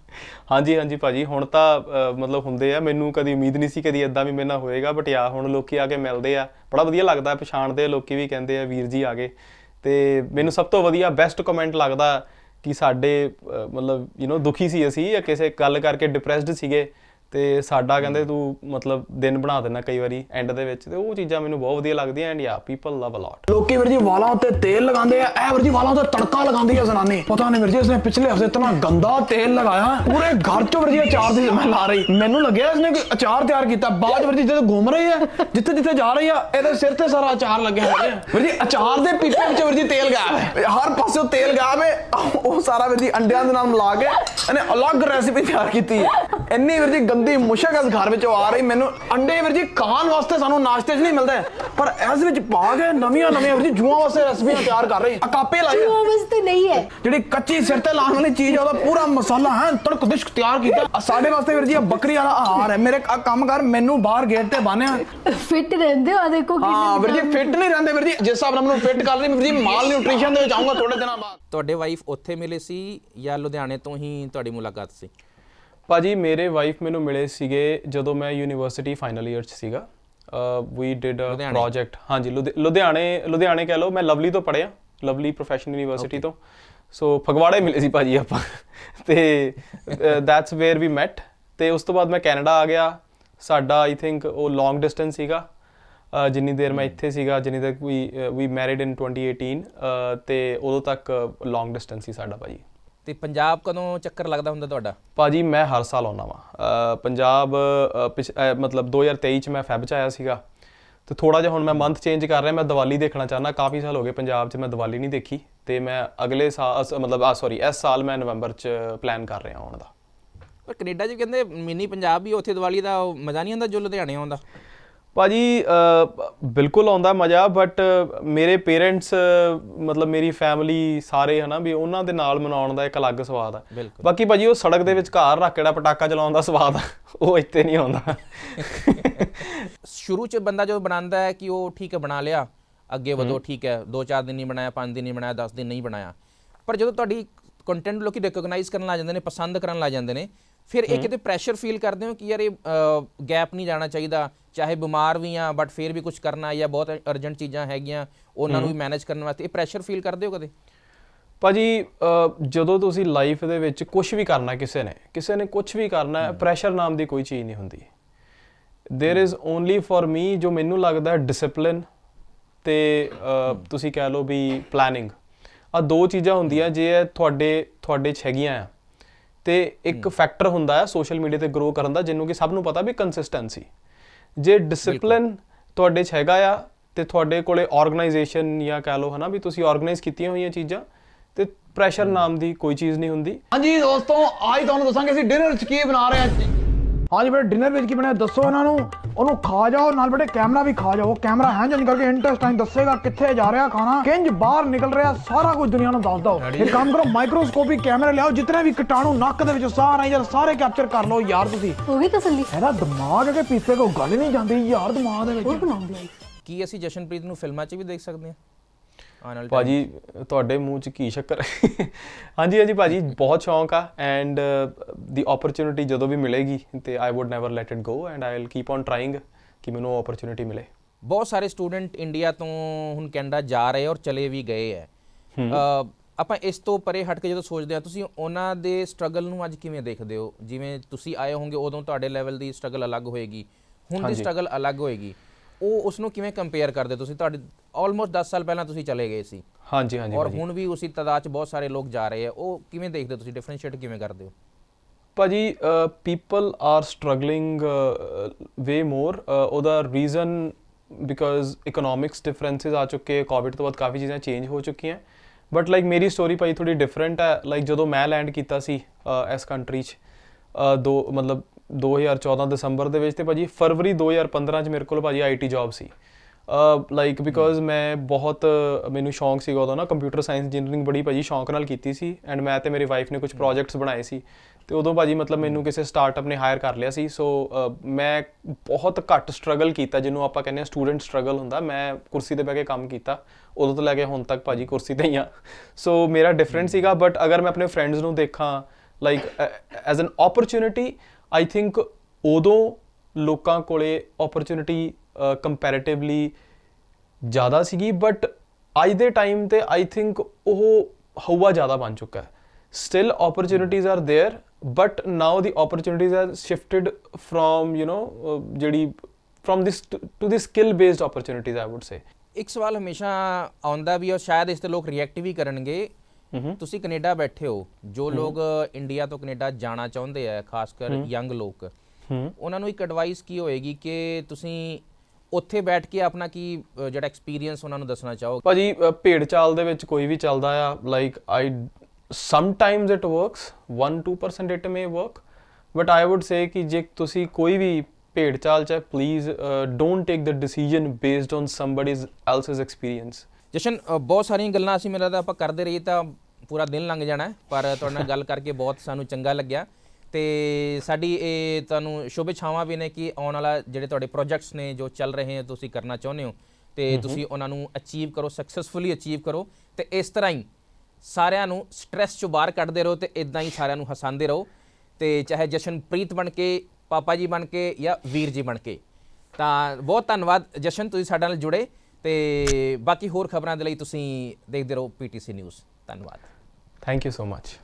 ਹਾਂਜੀ ਹਾਂਜੀ ਭਾਜੀ ਹੁਣ ਤਾਂ ਮਤਲਬ ਹੁੰਦੇ ਆ ਮੈਨੂੰ ਕਦੀ ਉਮੀਦ ਨਹੀਂ ਸੀ ਕਦੀ ਇਦਾਂ ਵੀ ਮੇਰੇ ਨਾਲ ਹੋਏਗਾ ਬਟ ਯਾ ਹੁਣ ਲੋਕੀ ਆ ਕੇ ਮਿਲਦੇ ਆ ਬੜਾ ਵਧੀਆ ਲੱਗਦਾ ਪਛਾਣਦੇ ਆ ਲੋਕੀ ਵੀ ਕਹਿੰਦੇ ਆ ਵੀਰ ਜੀ ਆ ਗਏ। ਤੇ ਮੈਨੂੰ ਸਭ ਤੋਂ ਵਧੀਆ ਬੈਸਟ ਕਮੈਂਟ ਲੱਗਦਾ ਕਿ ਸਾਡੇ ਮਤਲਬ ਯੂ نو ਦੁਖੀ ਸੀ ਅਸੀਂ ਜਾਂ ਕਿਸੇ ਗੱਲ ਕਰਕੇ ਡਿਪਰੈਸਡ ਸੀਗੇ ਤੇ ਸਾਡਾ ਕਹਿੰਦੇ ਤੂੰ ਮਤਲਬ ਦਿਨ ਬਣਾ ਦੇਣਾ ਕਈ ਵਾਰੀ ਐਂਡ ਦੇ ਵਿੱਚ ਤੇ ਉਹ ਚੀਜ਼ਾਂ ਮੈਨੂੰ ਬਹੁਤ ਵਧੀਆ ਲੱਗਦੀਆਂ ਐਂਡ ਯਾ ਪੀਪਲ ਲਵ ਅ ਲੋਟ ਲੋਕੀ ਵੀਰ ਜੀ ਵਾਲਾਂ ਉੱਤੇ ਤੇਲ ਲਗਾਉਂਦੇ ਆ ਇਹ ਵੀਰ ਜੀ ਵਾਲਾਂ ਉੱਤੇ ਤੜਕਾ ਲਗਾਉਂਦੀ ਆ ਜ਼ਨਾਨੀ। ਪਤਾ ਨਹੀਂ ਵੀਰ ਜੀ ਇਸਨੇ ਪਿਛਲੇ ਹਫ਼ਤੇ ਇਤਨਾ ਗੰਦਾ ਤੇਲ ਲਗਾਇਆ ਪੂਰੇ ਘਰ ਚ ਵੀਰ ਜੀ ਅਚਾਰ ਦੀ ਸਮੈਲ ਆ ਰਹੀ। ਮੈਨੂੰ ਲੱਗਿਆ ਇਸਨੇ ਕੋਈ ਅਚਾਰ ਤਿਆਰ ਕੀਤਾ। ਬਾਅਦ ਵੀਰ ਜੀ ਜਦੋਂ ਘੁੰਮ ਰਹੀ ਹੈ ਜਿੱਥੇ ਜਿੱਥੇ ਜਾ ਰਹੀ ਆ ਇਹਦੇ ਸਿਰ ਤੇ ਸਾਰਾ ਅਚਾਰ ਲੱਗਿਆ ਹੋਇਆ ਵੀਰ ਜੀ ਅਚਾਰ ਦੇ ਪੀਪੇ ਵਿੱਚ ਵੀਰ ਜੀ ਤੇਲ ਗਾਇਬ ਹੈ ਹਰ ਪਾਸੇ ਤੇਲ ਗਾਇਬ ਹੈ ਉਹ ਸਾਰਾ ਵੀਰ ਜੀ ਅੰਡਿਆਂ ਦੇ ਨਾਲ ਮਿਲਾ ਕੇ ਇਹਨੇ ਅਲੱਗ ਰੈਸਿਪੀ ਤਿਆਰ ਕੀਤੀ ਹੈ। ਇੰਨੀ ਵੀਰ ਜੀ ਗੰਦੀ ਮੁਸ਼ਕ ਇਸ ਘਰ ਵਿੱਚੋਂ ਆ ਰਹੀ। ਮੈਨੂੰ ਅੰਡੇ ਵੀਰ ਜੀ ਖਾਣ ਵਾਸਤੇ ਸਾਨੂੰ ਨਾਸ਼ਤੇ 'ਚ ਨਹੀਂ ਮਿਲਦੇ। ਪਰ ਇਸ ਵਿੱਚ ਪਾ ਕੇ ਨਵੀਆਂ ਨਵੀਆਂ ਵੀਰ ਜੀ ਜੂਆਂ ਵਾਸਤੇ ਰੈਸਪੀਆਂ ਤਿਆਰ ਕਰ ਰਹੀ। ਆ ਕਾਪੇ ਲਾਈ ਆ। ਉਹ ਵਾਸਤੇ ਨਹੀਂ ਹੈ। ਜਿਹੜੀ ਕੱਚੀ ਸਿਰ ਤੇ ਲਾਉਣ ਵਾਲੀ ਚੀਜ਼ ਆ ਉਹਦਾ ਪੂਰਾ ਮਸਾਲਾ ਹੈ ਤੜਕ ਦਿਸ਼ਕ ਤਿਆਰ ਕੀਤਾ। ਸਾਡੇ ਵਾਸਤੇ ਵੀਰ ਜੀ ਇਹ ਬੱਕਰੀ ਵਾਲਾ ਆਹਾਰ ਹੈ। ਮੇਰੇ ਕੰਮ ਕਰ ਮੈਨੂੰ ਬਾਹਰ ਗੇਟ ਤੇ ਬੰਨਿਆ ਫਿੱਟ ਰਹਿੰਦੇ ਹੋ ਆ ਦੇਖੋ ਕਿੰਨੇ ਹਾਂ ਵੀਰ ਜੀ ਫਿੱਟ ਨਹੀਂ ਰਹਿੰਦੇ ਵੀਰ ਜੀ। ਜਿਸ ਹਿਸਾਬ ਨਾਲ ਮੈਨੂੰ ਫਿੱਟ ਕਰ ਲਈ ਵੀਰ ਜੀ ਮਾਲ ਨਿਊਟ੍ਰੀਸ਼ਨ ਦੇ ਵਿੱਚ ਆਉਂਗਾ ਥੋੜੇ ਦਿਨਾਂ ਬਾਅਦ। ਤੁਹਾਡੇ ਵਾਈਫ ਉੱਥੇ ਮਿਲੇ ਸੀ ਜਾਂ ਲੁਧਿਆਣੇ ਤੋਂ ਹੀ ਤੁਹਾਡੀ ਮੁਲਾਕਾਤ ਸੀ? ਭਾਜੀ ਮੇਰੇ ਵਾਈਫ ਮੈਨੂੰ ਮਿਲੇ ਸੀਗੇ ਜਦੋਂ ਮੈਂ ਯੂਨੀਵਰਸਿਟੀ ਫਾਈਨਲ ਇਅਰ 'ਚ ਸੀਗਾ। ਵੀ ਡਿਡ ਅ? ਪ੍ਰੋਜੈਕਟ ਹਾਂਜੀ ਲੁਧਿ- ਲੁਧਿਆਣੇ ਲੁਧਿਆਣੇ ਕਹਿ ਲਓ ਮੈਂ ਲਵਲੀ ਤੋਂ ਪੜਿਆ ਲਵਲੀ ਪ੍ਰੋਫੈਸ਼ਨਲ ਯੂਨੀਵਰਸਿਟੀ ਤੋਂ। ਸੋ ਫਗਵਾੜੇ ਮਿਲੇ ਸੀ ਭਾਜੀ ਆਪਾਂ। ਤੇ ਦੈਟਸ ਵੇਅਰ ਵੀ ਮੈਟ ਤੇ ਉਸ ਤੋਂ ਬਾਅਦ ਮੈਂ ਕੈਨੇਡਾ ਆ ਗਿਆ। ਸਾਡਾ ਆਈ ਥਿੰਕ ਉਹ ਲੌਂਗ ਡਿਸਟੈਂਸ ਸੀਗਾ। ਜਿੰਨੀ ਦੇਰ ਮੈਂ ਇੱਥੇ ਸੀਗਾ ਜਿੰਨੀ ਤੱਕ ਵੀ ਵੀ ਮੈਰਿਡ ਇਨ 2018 ਅ, ਤੇ ਉਦੋਂ ਤੱਕ ਲੌਂਗ ਡਿਸਟੈਂਸ ਸੀ ਸਾਡਾ ਭਾਜੀ। ਤੇ ਪੰਜਾਬ ਕਦੋਂ ਚੱਕਰ ਲੱਗਦਾ ਹੁੰਦਾ ਤੁਹਾਡਾ? ਭਾਜੀ ਮੈਂ ਹਰ ਸਾਲ ਆਉਣਾ ਵਾਂ। ਪੰਜਾਬ ਮਤਲਬ 2023 ਚ ਮੈਂ ਫੈਬ ਚ ਆਇਆ ਸੀਗਾ। ਤੇ ਥੋੜਾ ਜਿਹਾ ਹੁਣ ਮੈਂ ਮੰਥ ਚੇਂਜ ਕਰ ਰਿਹਾ ਮੈਂ ਦੀਵਾਲੀ ਦੇਖਣਾ ਚਾਹਨਾ ਕਾਫੀ ਸਾਲ ਹੋ ਗਏ ਪੰਜਾਬ 'ਚ ਮੈਂ ਦੀਵਾਲੀ ਨਹੀਂ ਦੇਖੀ। ਤੇ ਮੈਂ ਅਗਲੇ ਸਾਲ ਮਤਲਬ ਆ ਸੌਰੀ ਇਸ ਸਾਲ ਮੈਂ ਨਵੰਬਰ 'ਚ ਪਲਾਨ ਕਰ ਰਿਹਾ ਆਉਣ ਦਾ। ਪਰ ਕੈਨੇਡਾ 'ਚ ਕਹਿੰਦੇ ਮਿਨੀ ਪੰਜਾਬ ਵੀ ਉੱਥੇ ਦੀਵਾਲੀ ਦਾ ਮਜ਼ਾ ਨਹੀਂ ਆਉਂਦਾ ਜੋ ਲੁਧਿਆਣੇ ਆਉਂਦਾ। ਭਾਜੀ ਬਿਲਕੁਲ ਆਉਂਦਾ ਮਜ਼ਾ ਬਟ ਮੇਰੇ ਪੇਰੈਂਟਸ ਮਤਲਬ ਮੇਰੀ ਫੈਮਿਲੀ ਸਾਰੇ ਹਨਾ ਵੀ ਉਹਨਾਂ ਦੇ ਨਾਲ ਮਨਾਉਣ ਦਾ ਇੱਕ ਅਲੱਗ ਸਵਾਦ ਆ। ਬਿਲਕੁਲ। ਬਾਕੀ ਭਾਜੀ ਉਹ ਸੜਕ ਦੇ ਵਿੱਚ ਘਰ ਰੱਖ ਕਿਹੜਾ ਪਟਾਕਾ ਚਲਾਉਣ ਦਾ ਸਵਾਦ ਆ ਉਹ ਇੱਥੇ ਨਹੀਂ ਆਉਂਦਾ। ਸ਼ੁਰੂ 'ਚ ਬੰਦਾ ਜੋ ਬਣਾਉਂਦਾ ਹੈ ਕਿ ਉਹ ਠੀਕ ਹੈ ਬਣਾ ਲਿਆ ਅੱਗੇ ਵਧੋ ਠੀਕ ਹੈ 2-4 ਦਿਨ ਨਹੀਂ ਬਣਾਇਆ 5 ਦਿਨ ਨਹੀਂ ਬਣਾਇਆ 10 ਦਿਨ ਨਹੀਂ ਬਣਾਇਆ। ਪਰ ਜਦੋਂ ਤੁਹਾਡੀ ਕੰਟੈਂਟ ਲੋਕੀ ਰਿਕਗਨਾਈਜ਼ ਕਰਨ ਲੱਗ ਜਾਂਦੇ ਨੇ ਪਸੰਦ ਕਰਨ ਲੱਗ ਜਾਂਦੇ ਨੇ ਫਿਰ ਇਹ ਕਿਤੇ ਪ੍ਰੈਸ਼ਰ ਫੀਲ ਕਰਦੇ ਹੋ ਕਿ ਯਾਰ ਇਹ ਗੈਪ ਨਹੀਂ ਜਾਣਾ ਚਾਹੀਦਾ? ਚਾਹੇ ਬਿਮਾਰ ਵੀ ਆ ਬਟ ਫਿਰ ਵੀ ਕੁਝ ਕਰਨਾ ਜਾਂ ਬਹੁਤ ਅਰਜੈਂਟ ਚੀਜ਼ਾਂ ਹੈਗੀਆਂ ਉਹਨਾਂ ਨੂੰ ਵੀ ਮੈਨੇਜ ਕਰਨ ਵਾਸਤੇ ਇਹ ਪ੍ਰੈਸ਼ਰ ਫੀਲ ਕਰਦੇ ਹੋ ਕਦੇ? ਭਾਜੀ ਜਦੋਂ ਤੁਸੀਂ ਲਾਈਫ ਦੇ ਵਿੱਚ ਕੁਝ ਵੀ ਕਰਨਾ ਕਿਸੇ ਨੇ ਕਿਸੇ ਨੇ ਕੁਝ ਵੀ ਕਰਨਾ ਹੈ। ਪ੍ਰੈਸ਼ਰ ਨਾਮ ਦੀ ਕੋਈ ਚੀਜ਼ ਨਹੀਂ ਹੁੰਦੀ। There is only for me ਜੋ ਮੈਨੂੰ ਲੱਗਦਾ ਹੈ ਡਿਸਪਲਿਨ ਤੇ ਤੁਸੀਂ ਕਹਿ ਲਓ ਵੀ ਪਲੈਨਿੰਗ ਆ ਦੋ ਚੀਜ਼ਾਂ ਹੁੰਦੀਆਂ ਜੇ ਤੁਹਾਡੇ ਤੁਹਾਡੇ ਚ ਹੈਗੀਆਂ ਆ। ਤੇ ਇੱਕ ਫੈਕਟਰ ਹੁੰਦਾ ਹੈ ਸੋਸ਼ਲ ਮੀਡੀਆ ਤੇ ਗਰੋ ਕਰਨ ਦਾ ਜਿਹਨੂੰ ਕਿ ਸਭ ਨੂੰ ਪਤਾ ਵੀ ਕੰਸਿਸਟੈਂਸੀ ਜੇ ਡਿਸਪਲਿਨ ਤੁਹਾਡੇ 'ਚ ਹੈਗਾ ਆ ਤੇ ਤੁਹਾਡੇ ਕੋਲੇ ਆਰਗੇਨਾਈਜੇਸ਼ਨ ਜਾਂ ਕਹਿ ਲਓ ਹਨਾ ਵੀ ਤੁਸੀਂ ਆਰਗੇਨਾਈਜ਼ ਕੀਤੀਆਂ ਹੋਈਆਂ ਚੀਜ਼ਾਂ ਤੇ ਪ੍ਰੈਸ਼ਰ ਨਾਮ ਦੀ ਕੋਈ ਚੀਜ਼ ਨਹੀਂ ਹੁੰਦੀ। ਹਾਂਜੀ ਦੋਸਤੋ ਅੱਜ ਤੁਹਾਨੂੰ ਦੱਸਾਂਗੇ ਅਸੀਂ ਡਿਨਰ 'ਚ ਕੀ ਬਣਾ ਰਹੇ ਹਾਂ। ਹਾਂਜੀ ਬੇਟੇ ਡਿਨਰ ਵਿੱਚ ਕੀ ਬਣਾਇਆ ਦੱਸੋ ਇਹਨਾਂ ਨੂੰ। ਉਹਨੂੰ ਖਾ ਜਾਓ ਨਾਲ ਬੇਟੇ ਕੈਮਰਾ ਵੀ ਖਾ ਜਾਓ। ਕੈਮਰਾ ਹੈ ਜਨ ਕਰਕੇ ਇੰਟਰਸਟਿੰਗ ਦੱਸੇਗਾ ਕਿੱਥੇ ਜਾ ਰਿਹਾ ਖਾਣਾ। ਕਿੰਜ ਬਾਹਰ ਨਿਕਲ ਰਿਹਾ ਸਾਰਾ ਕੁਝ ਦੁਨੀਆ ਨੂੰ ਦੱਸ ਦਿਓ ਇੱਕ ਕੰਮ ਕਰੋ ਮਾਈਕਰੋਸਕੋਪਿਕ ਕੈਮਰਾ ਲਿਆਓ ਜਿਤਨੇ ਵੀ ਕੀਟਾਣੂ ਨੱਕ ਦੇ ਵਿੱਚ ਆਈ ਯਾਰ ਸਾਰੇ ਕੈਪਚਰ ਕਰ ਲਓ ਯਾਰ ਤੁਸੀਂ। ਹੋ ਗਈ ਤਸੱਲੀ? ਇਹਦਾ ਦਿਮਾਗ ਹੈ ਕਿ ਪੀਸੇ ਕੋ ਗੱਲ ਨਹੀਂ ਜਾਂਦੀ ਯਾਰ ਦਿਮਾਗ ਦੇ ਵਿੱਚ। ਕੀ ਅਸੀਂ ਜਸ਼ਨਪ੍ਰੀਤ ਨੂੰ ਫਿਲਮਾਂ 'ਚ ਵੀ ਦੇਖ ਸਕਦੇ ਹਾਂ? ਭਾਜੀ ਤੁਹਾਡੇ ਮੂੰਹ 'ਚ ਕੀ ਸ਼ੱਕਰ? ਹਾਂਜੀ ਹਾਂਜੀ ਭਾਜੀ ਬਹੁਤ ਸ਼ੌਂਕ ਆ ਐਂਡ ਦੀ ਓਪਰਚੁਨਿਟੀ ਜਦੋਂ ਵੀ ਮਿਲੇਗੀ ਤੇ I would never let it go and I will keep on trying ਕਿ ਮੈਨੂੰ ਓਪਰਚ्युनिटी ਮਿਲੇ। ਬਹੁਤ ਸਾਰੇ ਸਟੂਡੈਂਟ ਇੰਡੀਆ ਤੋਂ ਹੁਣ ਕੈਨੇਡਾ ਜਾ ਰਹੇ ਔਰ ਚਲੇ ਵੀ ਗਏ ਐ। ਆਪਾਂ ਇਸ ਤੋਂ ਪਰੇ ਹਟ ਕੇ ਜਦੋਂ ਸੋਚਦੇ ਆ ਤੁਸੀਂ ਉਹਨਾਂ ਦੇ ਸਟਰਗਲ ਨੂੰ ਅੱਜ ਕਿਵੇਂ ਦੇਖਦੇ ਹੋ? ਜਿਵੇਂ ਤੁਸੀਂ ਆਏ ਹੋਗੇ ਉਦੋਂ ਤੁਹਾਡੇ ਲੈਵਲ ਦੀ ਸਟਰਗਲ ਅਲੱਗ ਹੋਏਗੀ ਹੁਣ ਦੀ ਸਟਰਗਲ ਅਲੱਗ ਹੋਏਗੀ। ਉਹ ਉਸ ਨੂੰ ਕਿਵੇਂ ਕੰਪੇਅਰ ਕਰਦੇ ਤੁਸੀਂ ਤੁਹਾਡੀ ਆਲਮੋਸਟ 10 ਸਾਲ ਪਹਿਲਾਂ ਤੁਸੀਂ ਚਲੇ ਗਏ ਸੀ। ਹਾਂਜੀ ਹਾਂਜੀ ਔਰ ਭਾਜੀ। ਹੁਣ ਵੀ ਉਸੇ ਤਾਦਾਦ 'ਚ ਬਹੁਤ ਸਾਰੇ ਲੋਕ ਜਾ ਰਹੇ ਆ। ਉਹ ਕਿਵੇਂ ਦੇਖਦੇ ਹੋ ਤੁਸੀਂ? ਡਿਫਰੈਂਸ਼ੀਏਟ ਕਿਵੇਂ ਕਰਦੇ ਹੋ? ਭਾਜੀ people are struggling way more ਉਹਦਾ ਰੀਜ਼ਨ ਬਿਕਾਜ਼ ਇਕਨੋਮਿਕਸ ਡਿਫਰੈਂਸਸ ਆ ਚੁੱਕੇ ਕੋਵਿਡ ਤੋਂ ਬਾਅਦ ਕਾਫੀ ਚੀਜ਼ਾਂ ਚੇਂਜ ਹੋ ਚੁੱਕੀਆਂ। ਬਟ ਲਾਈਕ ਮੇਰੀ ਸਟੋਰੀ ਭਾਈ ਥੋੜੀ ਡਿਫਰੈਂਟ ਹੈ ਲਾਈਕ ਜਦੋਂ ਮੈਂ ਲੈਂਡ ਕੀਤਾ ਸੀ ਇਸ ਕੰਟਰੀ 'ਚ ਦੋ ਮਤਲਬ 2014 ਦਸੰਬਰ ਦੇ ਵਿੱਚ ਤੇ ਭਾਜੀ ਫਰਵਰੀ 2015 'ਚ ਮੇਰੇ ਕੋਲ ਭਾਜੀ ਆਈਟੀ ਜੌਬ ਸੀ। ਲਾਈਕ ਬਿਕੋਜ਼ ਮੈਂ ਬਹੁਤ ਮੈਨੂੰ ਸ਼ੌਂਕ ਸੀਗਾ ਉਦੋਂ ਨਾ ਕੰਪਿਊਟਰ ਸਾਇੰਸ ਇੰਜੀਨੀਅਰਿੰਗ ਬੜੀ ਭਾਜੀ ਸ਼ੌਂਕ ਨਾਲ ਕੀਤੀ ਸੀ ਐਂਡ ਮੈਂ ਤੇ ਮੇਰੀ ਵਾਈਫ ਨੇ ਕੁਝ ਪ੍ਰੋਜੈਕਟਸ ਬਣਾਏ ਸੀ ਤੇ ਉਦੋਂ ਭਾਜੀ ਮਤਲਬ ਮੈਨੂੰ ਕਿਸੇ ਸਟਾਰਟਅਪ ਨੇ ਹਾਇਰ ਕਰ ਲਿਆ ਸੀ ਸੋ ਮੈਂ ਬਹੁਤ ਘੱਟ ਸਟਰਗਲ ਕੀਤਾ ਜਿਹਨੂੰ ਆਪਾਂ ਕਹਿੰਦੇ ਆ ਸਟੂਡੈਂਟ ਸਟਰਗਲ ਹੁੰਦਾ ਮੈਂ ਕੁਰਸੀ ਤੇ ਬਹਿ ਕੇ ਕੰਮ ਕੀਤਾ ਉਦੋਂ ਤੋਂ ਲੈ ਕੇ ਹੁਣ ਤੱਕ ਭਾਜੀ ਕੁਰਸੀ ਤੇ ਹੀ ਆ ਸੋ ਮੇਰਾ ਡਿਫਰੈਂਟ ਸੀਗਾ ਬਟ ਅਗਰ ਮੈਂ ਆਪਣੇ ਫਰੈਂਡਸ ਨੂੰ ਦੇਖਾਂ like as an opportunity I think ਉਦੋਂ ਲੋਕਾਂ ਕੋਲੇ ਓਪਰਚ्युनिटी ਕੰਪੈਰੀਟਿਵਲੀ ਜ਼ਿਆਦਾ ਸੀਗੀ ਬਟ ਅੱਜ ਦੇ ਟਾਈਮ ਤੇ ਆਈ ਥਿੰਕ ਉਹ ਹਵਾ ਜ਼ਿਆਦਾ ਬਣ ਚੁੱਕਾ ਹੈ। Still opportunities are there but now the opportunities are shifted from you know ਜਿਹੜੀ from this to this skill based opportunities I would say ਇੱਕ ਸਵਾਲ ਹਮੇਸ਼ਾ ਆਉਂਦਾ ਵੀ ਔਰ ਸ਼ਾਇਦ ਇਸ ਤੇ ਲੋਕ ਰਿਐਕਟ ਵੀ ਕਰਨਗੇ। ਤੁਸੀਂ ਕੈਨੇਡਾ ਬੈਠੇ ਹੋ ਜੋ ਲੋਕ ਇੰਡੀਆ ਤੋਂ ਕੈਨੇਡਾ ਜਾਣਾ ਚਾਹੁੰਦੇ ਆ ਖਾਸ ਕਰ ਯੰਗ ਲੋਕ। ਉਹਨਾਂ ਨੂੰ ਇੱਕ ਐਡਵਾਈਸ ਕੀ ਹੋਏਗੀ ਕਿ ਤੁਸੀਂ ਉੱਥੇ ਬੈਠ ਕੇ ਆਪਣਾ ਕੀ ਜਿਹੜਾ ਐਕਸਪੀਰੀਅੰਸ ਉਹਨਾਂ ਨੂੰ ਦੱਸਣਾ ਚਾਹੋ ਭਾਜੀ ਭੇਡ ਚਾਲ ਦੇ ਵਿੱਚ ਕੋਈ ਵੀ ਚੱਲਦਾ ਆ like I sometimes it works 1 2% it may work but I would say ਕਿ ਜੇ ਤੁਸੀਂ ਕੋਈ ਵੀ ਭੇਡ ਚਾਲ ਚ please don't take the decision based on somebody's else's experience ਜਸ਼ਨ ਬਹੁਤ ਸਾਰੀਆਂ ਗੱਲਾਂ ਅਸੀਂ ਮੈਨੂੰ ਲੱਗਦਾ ਆਪਾਂ ਕਰਦੇ ਰਹੀਏ ਤਾਂ ਪੂਰਾ ਦਿਨ ਲੰਘ ਜਾਣਾ ਪਰ ਤੁਹਾਡੇ ਨਾਲ ਗੱਲ ਕਰਕੇ ਬਹੁਤ ਸਾਨੂੰ ਚੰਗਾ ਲੱਗਿਆ ਤੇ ਸਾਡੀ ਇਹ ਤੁਹਾਨੂੰ ਸ਼ੁਭ ਇਛਾਵਾਂ ਵੀ ਨੇ ਕਿ ਆਉਣ ਵਾਲਾ ਜਿਹੜੇ ਤੁਹਾਡੇ ਪ੍ਰੋਜੈਕਟਸ ਨੇ ਜੋ ਚੱਲ ਰਹੇ ਹਨ ਤੁਸੀਂ ਕਰਨਾ ਚਾਹੁੰਦੇ ਹੋ। ਤੇ ਤੁਸੀਂ ਉਹਨਾਂ ਨੂੰ ਅਚੀਵ ਕਰੋ ਸਕਸੈਸਫੁਲੀ ਅਚੀਵ ਕਰੋ। ਤੇ ਇਸ ਤਰ੍ਹਾਂ ਹੀ ਸਾਰਿਆਂ ਨੂੰ ਸਟ੍ਰੈਸ ਚੋਂ ਬਾਹਰ ਕੱਢਦੇ ਰਹੋ ਤੇ ਇਦਾਂ ਹੀ ਸਾਰਿਆਂ ਨੂੰ ਹਸਾਉਂਦੇ ਰਹੋ। ਤੇ ਚਾਹੇ ਜਸ਼ਨਪ੍ਰੀਤ ਬਣ ਕੇ ਪਾਪਾ ਜੀ ਬਣ ਕੇ ਜਾਂ ਵੀਰ ਜੀ ਬਣ ਕੇ। ਤਾਂ ਬਹੁਤ ਧੰਨਵਾਦ ਜਸ਼ਨ ਤੁਸੀਂ ਸਾਡੇ ਨਾਲ ਜੁੜੇ। ਤੇ ਬਾਕੀ ਹੋਰ ਖਬਰਾਂ ਦੇ ਲਈ ਤੁਸੀਂ ਦੇਖਦੇ ਰਹੋ ਪੀਟੀਸੀ ਨਿਊਜ਼। ਧੰਨਵਾਦ। Thank you so much